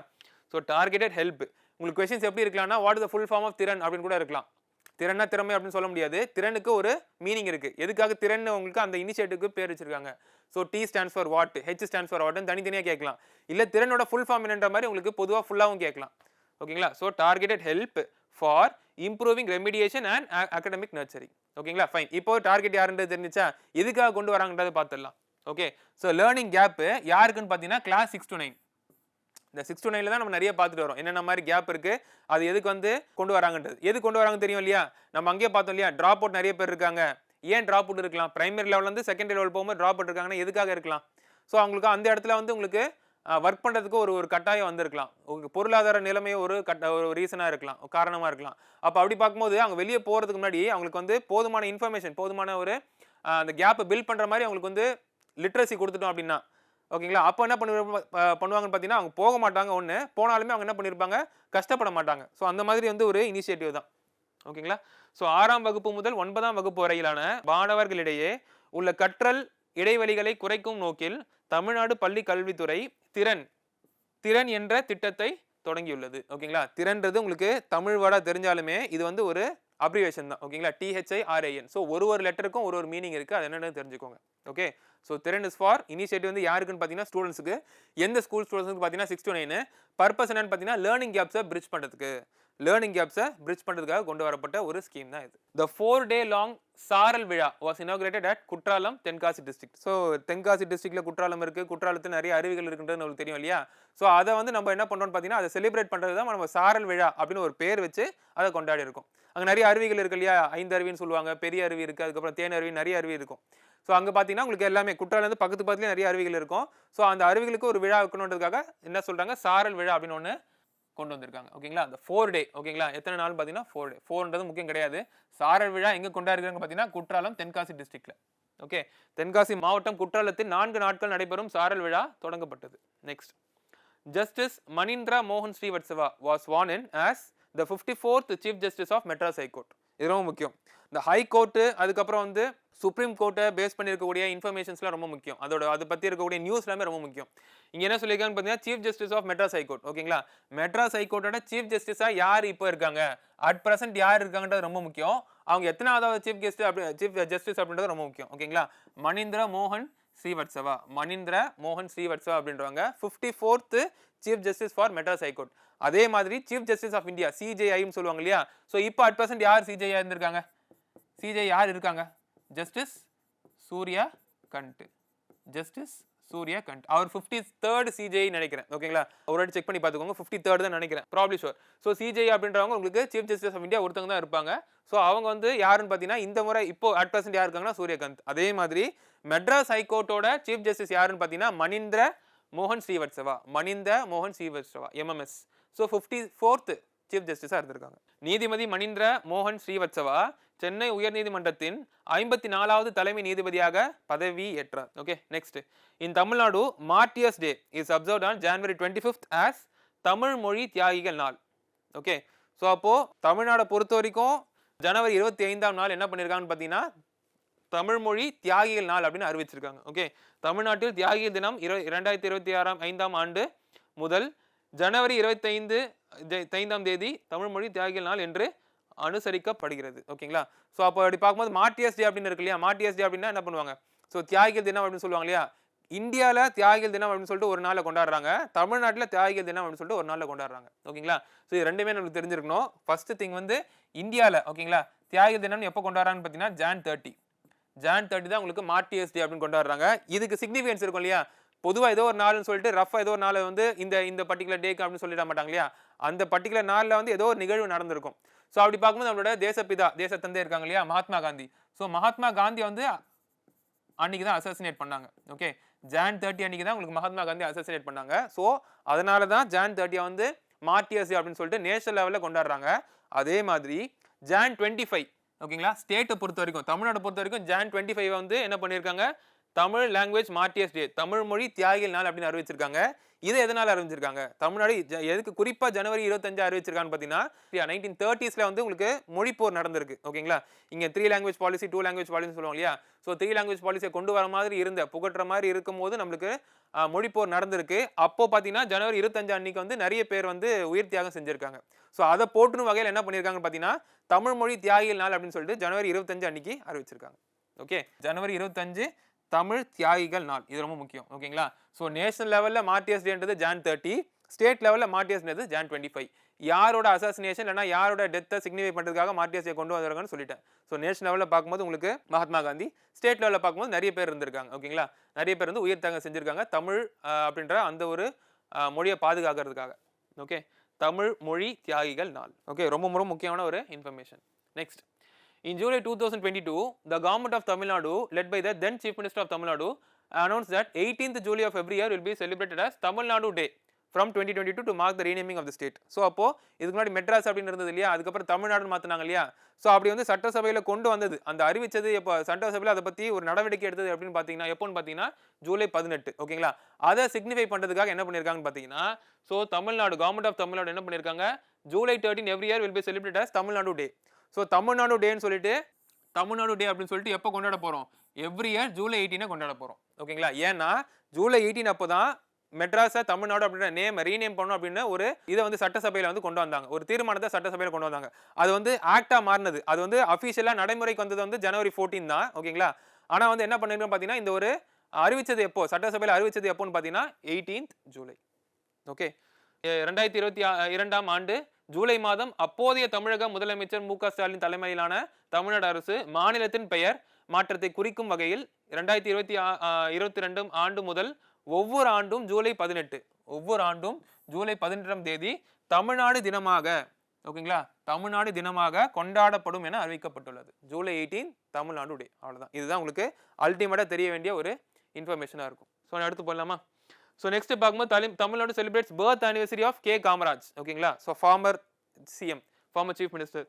ஸோ டார்கெட்டட் ஹெல்ப் உங்களுக்கு கொஸ்டின்ஸ் எப்படி இருக்கலாம்னா what is full form of Thiran அப்படின்னு கூட இருக்கலாம். திறனா திறமை அப்படின்னு சொல்ல முடியாது. திறனுக்கு ஒரு மீனிங் இருக்குது எதுக்காக திறன் உங்களுக்கு அந்த இனிஷியேட்டிவ்க்கு பேர் வச்சிருக்காங்க? So T stands for what H stands for வாட்னு தனித்தனியாக கேட்கலாம். இல்லை திறனோட ஃபுல் ஃபார்ம் என்னன்ற மாதிரி உங்களுக்கு பொதுவாக ஃபுல்லாகவும் கேட்கலாம். ஓகேங்களா so targeted help for improving remediation and academic nurturing ஓகேங்களா ஃபைன் இப்போ டார்கெட் யாருன்றது தெரிஞ்சுச்சா? எதுக்காக கொண்டு வராங்கன்றதை பார்த்துடலாம். ஓகே ஸோ லேர்னிங் கேப்பு யாருக்குன்னு பார்த்தீங்கன்னா கிளாஸ் சிக்ஸ் டு நைன் இந்த சிக்ஸ் டு நைனில் தான் நம்ம நிறைய பார்த்துட்டு வரோம். என்னென்ன மாதிரி கேப் இருக்குது அது எதுக்கு வந்து கொண்டு வராங்கன்றது. எது கொண்டு வராங்க தெரியும் இல்லையா? நம்ம அங்கேயே பார்த்தோம் இல்லையா? ட்ராப் அவுட் நிறைய பேர் இருக்காங்க. ஏன் ட்ராப் அவுட் இருக்கலாம்? பிரைமரி லெவல்லேருந்து செகண்டரி லெவல் போகும்போது ட்ராப் அவுட் இருக்காங்கன்னா எதுக்காக இருக்கலாம்? ஸோ அவங்களுக்கு அந்த இடத்துல வந்து உங்களுக்கு ஒர்க் பண்ணுறதுக்கு ஒரு ஒரு கட்டாயம் வந்திருக்கலாம். உங்களுக்கு பொருளாதார நிலைமையே ஒரு கட்ட ஒரு ரீசனாக இருக்கலாம் காரணமாக இருக்கலாம். அப்போ அப்படி பார்க்கும்போது அவங்க வெளியே போகிறதுக்கு முன்னாடி அவங்களுக்கு வந்து போதுமான இன்ஃபர்மேஷன் போதுமான ஒரு அந்த கேப்பை பில்ட் பண்ணுற மாதிரி அவங்களுக்கு வந்து லிட்ரஸி கொடுத்துட்டோம் அப்படின்னா ஓகேங்களா? அப்போ என்ன பண்ணி பண்ணுவாங்கன்னு பார்த்தீங்கன்னா அவங்க போக மாட்டாங்க ஒன்று போனாலுமே அவங்க என்ன பண்ணியிருப்பாங்க கஷ்டப்பட மாட்டாங்க. ஸோ அந்த மாதிரி வந்து ஒரு இனிஷியேட்டிவ் தான். ஓகேங்களா? ஸோ ஆறாம் வகுப்பு முதல் ஒன்பதாம் வகுப்பு வரையிலான மாணவர்களிடையே உள்ள கற்றல் இடைவெளிகளை குறைக்கும் நோக்கில் தமிழ்நாடு பள்ளி கல்வித்துறை திறன். திறன் என்ற திட்டத்தை தொடங்கியுள்ளது. ஓகேங்களா? திறன்றது உங்களுக்கு தமிழ் வேர்டாக தெரிஞ்சாலுமே இது வந்து ஒரு அப்ரிவேஷன் தான். ஓகேங்களா? டிஹெச்ஐ ஆர்ஐஎன் ஸோ ஒரு ஒரு லெட்டருக்கும் ஒரு ஒரு மீனிங் இருக்குது அது என்னென்னு தெரிஞ்சுக்கோங்க. Okay? So Thiran is for initiative வந்து யாருக்குன்னு பார்த்தீங்கன்னா ஸ்டூடெண்ட்ஸுக்கு எந்த ஸ்கூல் ஸ்டூடெண்ட்ஸுக்கு பார்த்தீங்கன்னா சிக்ஸ் டு நைனு பர்பஸ் என்னன்னு பார்த்தீங்கன்னா லேர்னிங் கேப்ஸை பிரிட்ஜ் பண்ணுறதுக்கு லேர்னிங் கேப்ஸை பிரிட்ஜ் பண்ணுறதுக்காக கொண்டு வரப்பட்ட ஒரு ஸ்கீம் தான் இது. த ஃபோர் டே லாங் சாரல் விழா was inaugurated at Courtallam Tenkasi district so Tenkasi டிஸ்ட்ரிக்ட்ல குற்றாலம் இருக்குது குற்றாலத்தில் நிறைய அருவிகள் இருக்குன்றது உங்களுக்கு தெரியும் இல்லையா? ஸோ அதை வந்து நம்ம என்ன பண்றோம்னு பார்த்தீங்கன்னா அதை செலிப்ரேட் பண்ணுறது தான் நம்ம சாரல் விழா அப்படின்னு ஒரு பேர் வச்சு அதை கொண்டாடி இருக்கோம். அங்கே நிறைய அருவிகள் இருக்கு இல்லையா? ஐந்து அருவின்னு சொல்லுவாங்க பெரிய அருவி இருக்குது அதுக்கப்புறம் தேன் அருவி நிறைய அருவி இருக்கும். ஸோ அங்கே பார்த்தீங்கன்னா உங்களுக்கு எல்லாமே குற்றாலம் வந்து பக்கத்து பக்கத்துலேயே நிறைய அருவிகள் இருக்கும். ஸோ அந்த அருவிகளுக்கு ஒரு விழா வைக்கணுன்றதுக்காக என்ன சொல்கிறாங்க சாரல் விழா அப்படின்னு ஒன்று கொண்டு வந்திருக்காங்க. ஓகேங்களா அந்த ஃபோர் டே ஓகேங்களா எத்தனை நாள் பார்த்தீங்கன்னா ஃபோர் டே ஃபோர்ன்றது முக்கியம் கிடையாது. சாரல் விழா எங்கே கொண்டாடுறாங்க பார்த்தீங்கன்னா குற்றாலம் தென்காசி டிஸ்ட்ரிக்ட்ல ஓகே தென்காசி மாவட்டம் குற்றாலத்தில் நான்கு நாட்கள் நடைபெறும் சாரல் விழா தொடங்கப்பட்டது. நெக்ஸ்ட் ஜஸ்டிஸ் மணிந்திரா மோகன் Srivastava was one in as the fifty fourth chief justice of Madras high court இதுவும் முக்கியம். இந்த ஹை கோர்ட்டு அதுக்கப்புறம் வந்து சுப்ரீம் கோர்ட்டை பேஸ் பண்ணியிருக்கக்கூடிய இன்ஃபர்மேஷன்ஸ்லாம் ரொம்ப முக்கியம். அதோட அதை பற்றி இருக்கக்கூடிய நியூஸ் எல்லாமே ரொம்ப முக்கியம். இங்கே என்ன சொல்லியிருக்காங்கன்னு பார்த்தீங்கன்னா chief justice of Madras high court ஓகேங்களா மெட்ராஸ் ஹைகோர்ட்டோட சீஃப் ஜஸ்டிஸாக யார் இப்போ இருக்காங்க? அட் பிரசன்ட் யார் இருக்காங்கன்றது ரொம்ப முக்கியம். அவங்க எத்தனாவது சீஃப் கெஸ்ட் அப்படி சீஃப் ஜஸ்டிஸ் அப்படின்றது ரொம்ப முக்கியம் ஓகேங்களா மணிந்திர மோகன் ஸ்ரீவத்சவா மணிந்திர மோகன் ஸ்ரீவத்சவா அப்படின்றவங்க fifty fourth chief justice for Madras high court அதே மாதிரி சீஃப் ஜஸ்டிஸ் ஆஃப் இந்தியா சிஜேஐன்னு சொல்லுவாங்க இல்லையா? ஸோ இப்போ அட் பர்சன்ட் யார் சிஜேஐ இருந்திருக்காங்க? சிஜே யார் இருக்காங்க? ஜஸ்டிஸ் சூர்யா கண்ட் ஜஸ்டிஸ் சூர்யா கண்ட் அவர் ஃபிஃப்டி தேர்ட் சிஜே நினைக்கிறேன். ஓகேங்களா ஒரு வாட்டி செக் பண்ணி பார்த்துக்கோங்க. ஃபிஃப்டி தேர்ட் தான் நினைக்கிறேன். ப்ராப்ளி ஷோர் ஸோ சிஜே அப்படின்றவங்க உங்களுக்கு சீஃப் ஜஸ்டிஸ் ஆஃப் இந்தியா ஒருத்தவங்க தான் இருப்பாங்க. ஸோ அவங்க வந்து யாருன்னு பார்த்தீங்கன்னா இந்த முறை இப்போ அட் பிரசன்ட் யார் இருக்காங்கன்னா சூரியகாந்த் அதே மாதிரி மெட்ராஸ் ஹைகோர்ட்டோட சீஃப் ஜஸ்டிஸ் யாருன்னு பார்த்தீங்கன்னா மணிந்திர மோகன் ஸ்ரீவத்சவா மணிந்த மோகன் Srivastava MMS so fifty fourth chief ஜஸ்டிஸாக இருந்திருக்காங்க. நீதிபதி மணிந்திர மோகன் ஸ்ரீவத்சவா சென்னை உயர்நீதிமன்றத்தின் ஐம்பத்தி நாலாவது தலைமை நீதிபதியாக பதவி ஏற்றார் okay next in Tamil Nadu martyrs day is observe on January twenty fifth as Tamil மொழி தியாகிகள் நாள் ஓகே ஸோ அப்போது தமிழ்நாடை பொறுத்த வரைக்கும் ஜனவரி இருபத்தி ஐந்தாம் நாள் என்ன பண்ணியிருக்காங்கன்னு பார்த்தீங்கன்னா தமிழ் மொழி தியாகிகள் நாள் அப்படின்னு அறிவிச்சிருக்காங்க. ஓகே தமிழ்நாட்டில் தியாகிகள் தினம் இரு இரண்டாயிரத்தி இருபத்தி ஆறாம் ஐந்தாம் ஆண்டு முதல் ஜனவரி இருபத்தைந்து ஐந்தாம் தேதி தமிழ் மொழி தியாகிகள் நாள் என்று அனுசரிக்கப்படுகிறது. ஓகேங்களா? ஸோ அப்போ அப்படி பார்க்கும்போது மார்டியஸ் டே அப்படின்னு இருக்கு இல்லையா? மார்டியஸ் டே அப்படின்னா என்ன பண்ணுவாங்க? ஸோ தியாகிகள் தினம் அப்படின்னு சொல்லுவாங்க இல்லையா? இந்தியாவில் தியாகிகள் தினம் அப்படின்னு சொல்லிட்டு ஒரு நாளில் கொண்டாடுறாங்க. தமிழ்நாட்டில் தியாகிகள் தினம் அப்படின்னு சொல்லிட்டு ஒரு நாளில் கொண்டாடுறாங்க. ஓகேங்களா? ஸோ இது ரெண்டுமே நமக்கு தெரிஞ்சிருக்கணும். ஃபர்ஸ்ட் திங் வந்து இந்தியாவில் ஓகேங்களா? தியாகிகள் தினம் எப்போ கொண்டாடுறாங்கன்னு பார்த்தீங்கன்னா ஜான் தேர்ட்டி ஜான் தேர்ட்டி தான் உங்களுக்கு மார்டியஸ் டே அப்படின்னு கொண்டாடுறாங்க. இதுக்கு சிக்னிஃபிகன்ஸ் இருக்கும் இல்லையா? பொதுவாக ஏதோ ஒரு நாள்னு சொல்லிட்டு ரஃபாக ஏதோ ஒரு நாள் வந்து இந்த இந்த பர்டிகுலர் டேக்கு அப்படின்னு சொல்லிட மாட்டாங்க இல்லையா? அந்த பர்டிகுலர் நாளில் வந்து ஏதோ ஒரு நிகழ்வு நடந்திருக்கும். ஸோ அப்படி பார்க்கும்போது நம்மளோட தேசப்பிதா தேசத்தந்தை இருக்காங்க இல்லையா? மகாத்மா காந்தி. ஸோ மகாத்மா காந்தி வந்து அன்னைக்கு தான் அசசினேட் பண்ணாங்க. ஓகே ஜான் தேர்ட்டி அன்னைக்கு தான் உங்களுக்கு மகாத்மா காந்தி அசசினேட் பண்ணாங்க. ஸோ அதனால தான் ஜான் தேர்ட்டியை வந்து மார்டியர்ஸ் அப்படின்னு சொல்லிட்டு நேஷனல் லெவலில் கொண்டாடுறாங்க. அதே மாதிரி ஜான் டுவெண்ட்டி ஃபைவ் ஓகேங்களா ஸ்டேட்டை பொறுத்த வரைக்கும் தமிழ்நாடு பொறுத்த வரைக்கும் ஜான் டுவெண்ட்டி ஃபைவ் வந்து என்ன பண்ணியிருக்காங்க? Tamil language martyrs day Tamil மொழி தியாகிகள் நாள் அப்படின்னு அறிவிச்சிருக்காங்க. இதை எதனால் அறிவிச்சிருக்காங்க? தமிழ்நாடு எதுக்கு குறிப்பாக ஜனவரி இருபத்தஞ்சு அறிவிச்சிருக்கான்னு பார்த்தீங்கன்னா நைன்டீன் தேர்ட்டிஸில் வந்து உங்களுக்கு மொழிப்போர் நடந்திருக்கு ஓகேங்களா? இங்கே three language policy two language policy சொல்லுவோம் இல்லையா? ஸோ த்ரீ லாங்குவேஜ் பாலிசியை கொண்டு வர மாதிரி இருந்த புகட்டுற மாதிரி இருக்கும்போது நம்மளுக்கு மொழிப்போர் நடந்திருக்கு. அப்போ பார்த்தீங்கன்னா ஜனவரி இருபத்தஞ்சு அன்னைக்கு வந்து நிறைய பேர் வந்து உயிர் தியாகம் செஞ்சுருக்காங்க. ஸோ அதை போட்டுன்னு வகையில் என்ன பண்ணியிருக்காங்கன்னு பார்த்தீங்கன்னா தமிழ் மொழி தியாகிகள் நாள் அப்படின்னு சொல்லிட்டு ஜனவரி இருபத்தஞ்சு அன்னைக்கு அறிவிச்சிருக்காங்க. ஓகே? ஜனவரி இருபத்தஞ்சு தமிழ் தியாகிகள் நாள். இது ரொம்ப முக்கியம். ஓகேங்களா ஸோ நேஷனல் லெவலில் மார்டியர்ஸ் டேன்றது ஜான் தேர்ட்டி ஸ்டேட் லெவலில் மார்டியர்ஸ்ன்றது ஜான் டுவெண்ட்டி ஃபைவ் யாரோட அசாசினேஷன் இல்லைனா யாரோட டெத்தை சிக்னிஃபை பண்ணுறதுக்காக மார்டியர்ஸ் டே கொண்டு வந்திருக்காங்கன்னு சொல்லிட்டேன். ஸோ நேஷனல் லெவலில் பார்க்கும்போது உங்களுக்கு மகாத்மா காந்தி ஸ்டேட் லெவலில் பார்க்கும்போது நிறைய பேர் இருந்திருக்காங்க. ஓகேங்களா நிறைய பேர் வந்து உயிர் தங்க செஞ்சுருக்காங்க. தமிழ் அப்படின்ற அந்த ஒரு மொழியை பாதுகாக்கிறதுக்காக. ஓகே தமிழ் மொழி தியாகிகள் நாள். ஓகே ரொம்ப ரொம்ப முக்கியமான ஒரு information next In July 2022, the government of Tamil Nadu, led by the then Chief Minister of Tamil Nadu, announced that 18th July of every year will be celebrated as Tamil Nadu Day from 2022 to mark the renaming of the state so அப்போ இதுக்கு முன்னாடி மெட்ராஸ் அப்படின்னு இருந்தது இல்லையா? அதுக்கப்புறம் தமிழ்நாடுன்னு மாற்றினாங்க இல்லையா? ஸோ அப்படி வந்து சட்டசபையில் கொண்டு வந்தது. அந்த அறிவிச்சது இப்போ சட்டசபையில் அதை பற்றி ஒரு நடவடிக்கை எடுத்தது அப்படின்னு பார்த்தீங்கன்னா எப்போன்னு பார்த்தீங்கன்னா ஜூலை பதினெட்டு ஓகேங்களா? அதை சிக்னிஃபை பண்ணுறதுக்காக என்ன பண்ணியிருக்காங்கன்னு பார்த்தீங்கன்னா so Tamil Nadu government of Tamil Nadu என்ன பண்ணியிருக்காங்க July thirteen every year will be celebrate as Tamil Nadu day so Tamil Nadu டேன்னு சொல்லிட்டு தமிழ்நாடு டே அப்படின்னு சொல்லிட்டு எப்போ கொண்டாட போகிறோம் எவ்ரி இயர் ஜூலை எயிட்டீனை கொண்டாட போகிறோம் ஓகேங்களா ஏன்னா ஜூலை எயிட்டீன் அப்போ தான் மெட்ராஸை தமிழ்நாடு அப்படின்ற நேம் ரீநேம் பண்ணணும் அப்படின்னு ஒரு இதை வந்து சட்டசபையில் வந்து கொண்டு வந்தாங்க. ஒரு தீர்மானத்தை சட்டசபையில் கொண்டு வந்தாங்க. அது வந்து ஆக்டாக மாறினது. அது வந்து அஃபீஷியலாக நடைமுறைக்கு வந்தது வந்து ஜனவரி ஃபோர்டீன் தான். ஓகேங்களா ஆனால் வந்து என்ன பண்ணிருக்கோம் பார்த்தீங்கன்னா இந்த ஒரு அறிவிச்சது எப்போ? சட்டசபையில் அறிவிச்சது எப்போன்னு பார்த்தீங்கன்னா எயிட்டீன்த் ஜூலை ஓகே ரெண்டாயிரத்தி இருபத்தி இரண்டாம் ஆண்டு ஜூலை மாதம் அப்போதைய தமிழக முதலமைச்சர் மு க ஸ்டாலின் தலைமையிலான தமிழ்நாடு அரசு மாநிலத்தின் பெயர் மாற்றத்தை குறிக்கும் வகையில் ரெண்டாயிரத்தி இருபத்தி இருபத்தி ரெண்டும் ஆண்டு முதல் ஒவ்வொரு ஆண்டும் ஜூலை பதினெட்டு ஒவ்வொரு ஆண்டும் ஜூலை பதினெட்டாம் தேதி தமிழ்நாடு தினமாக ஓகேங்களா? தமிழ்நாடு தினமாக கொண்டாடப்படும் என அறிவிக்கப்பட்டுள்ளது. ஜூலை எயிட்டீன் தமிழ்நாடு டே அவ்வளோதான் இதுதான் உங்களுக்கு அல்டிமேட்டாக தெரிய வேண்டிய ஒரு இன்ஃபர்மேஷனாக இருக்கும். ஸோ அடுத்து போடலாமா? ஸோ நெக்ஸ்ட் பார்க்கும்போது தலி Tamil Nadu celebrates birth anniversary of K Kamaraj ஓகேங்களா? So former CM former chief minister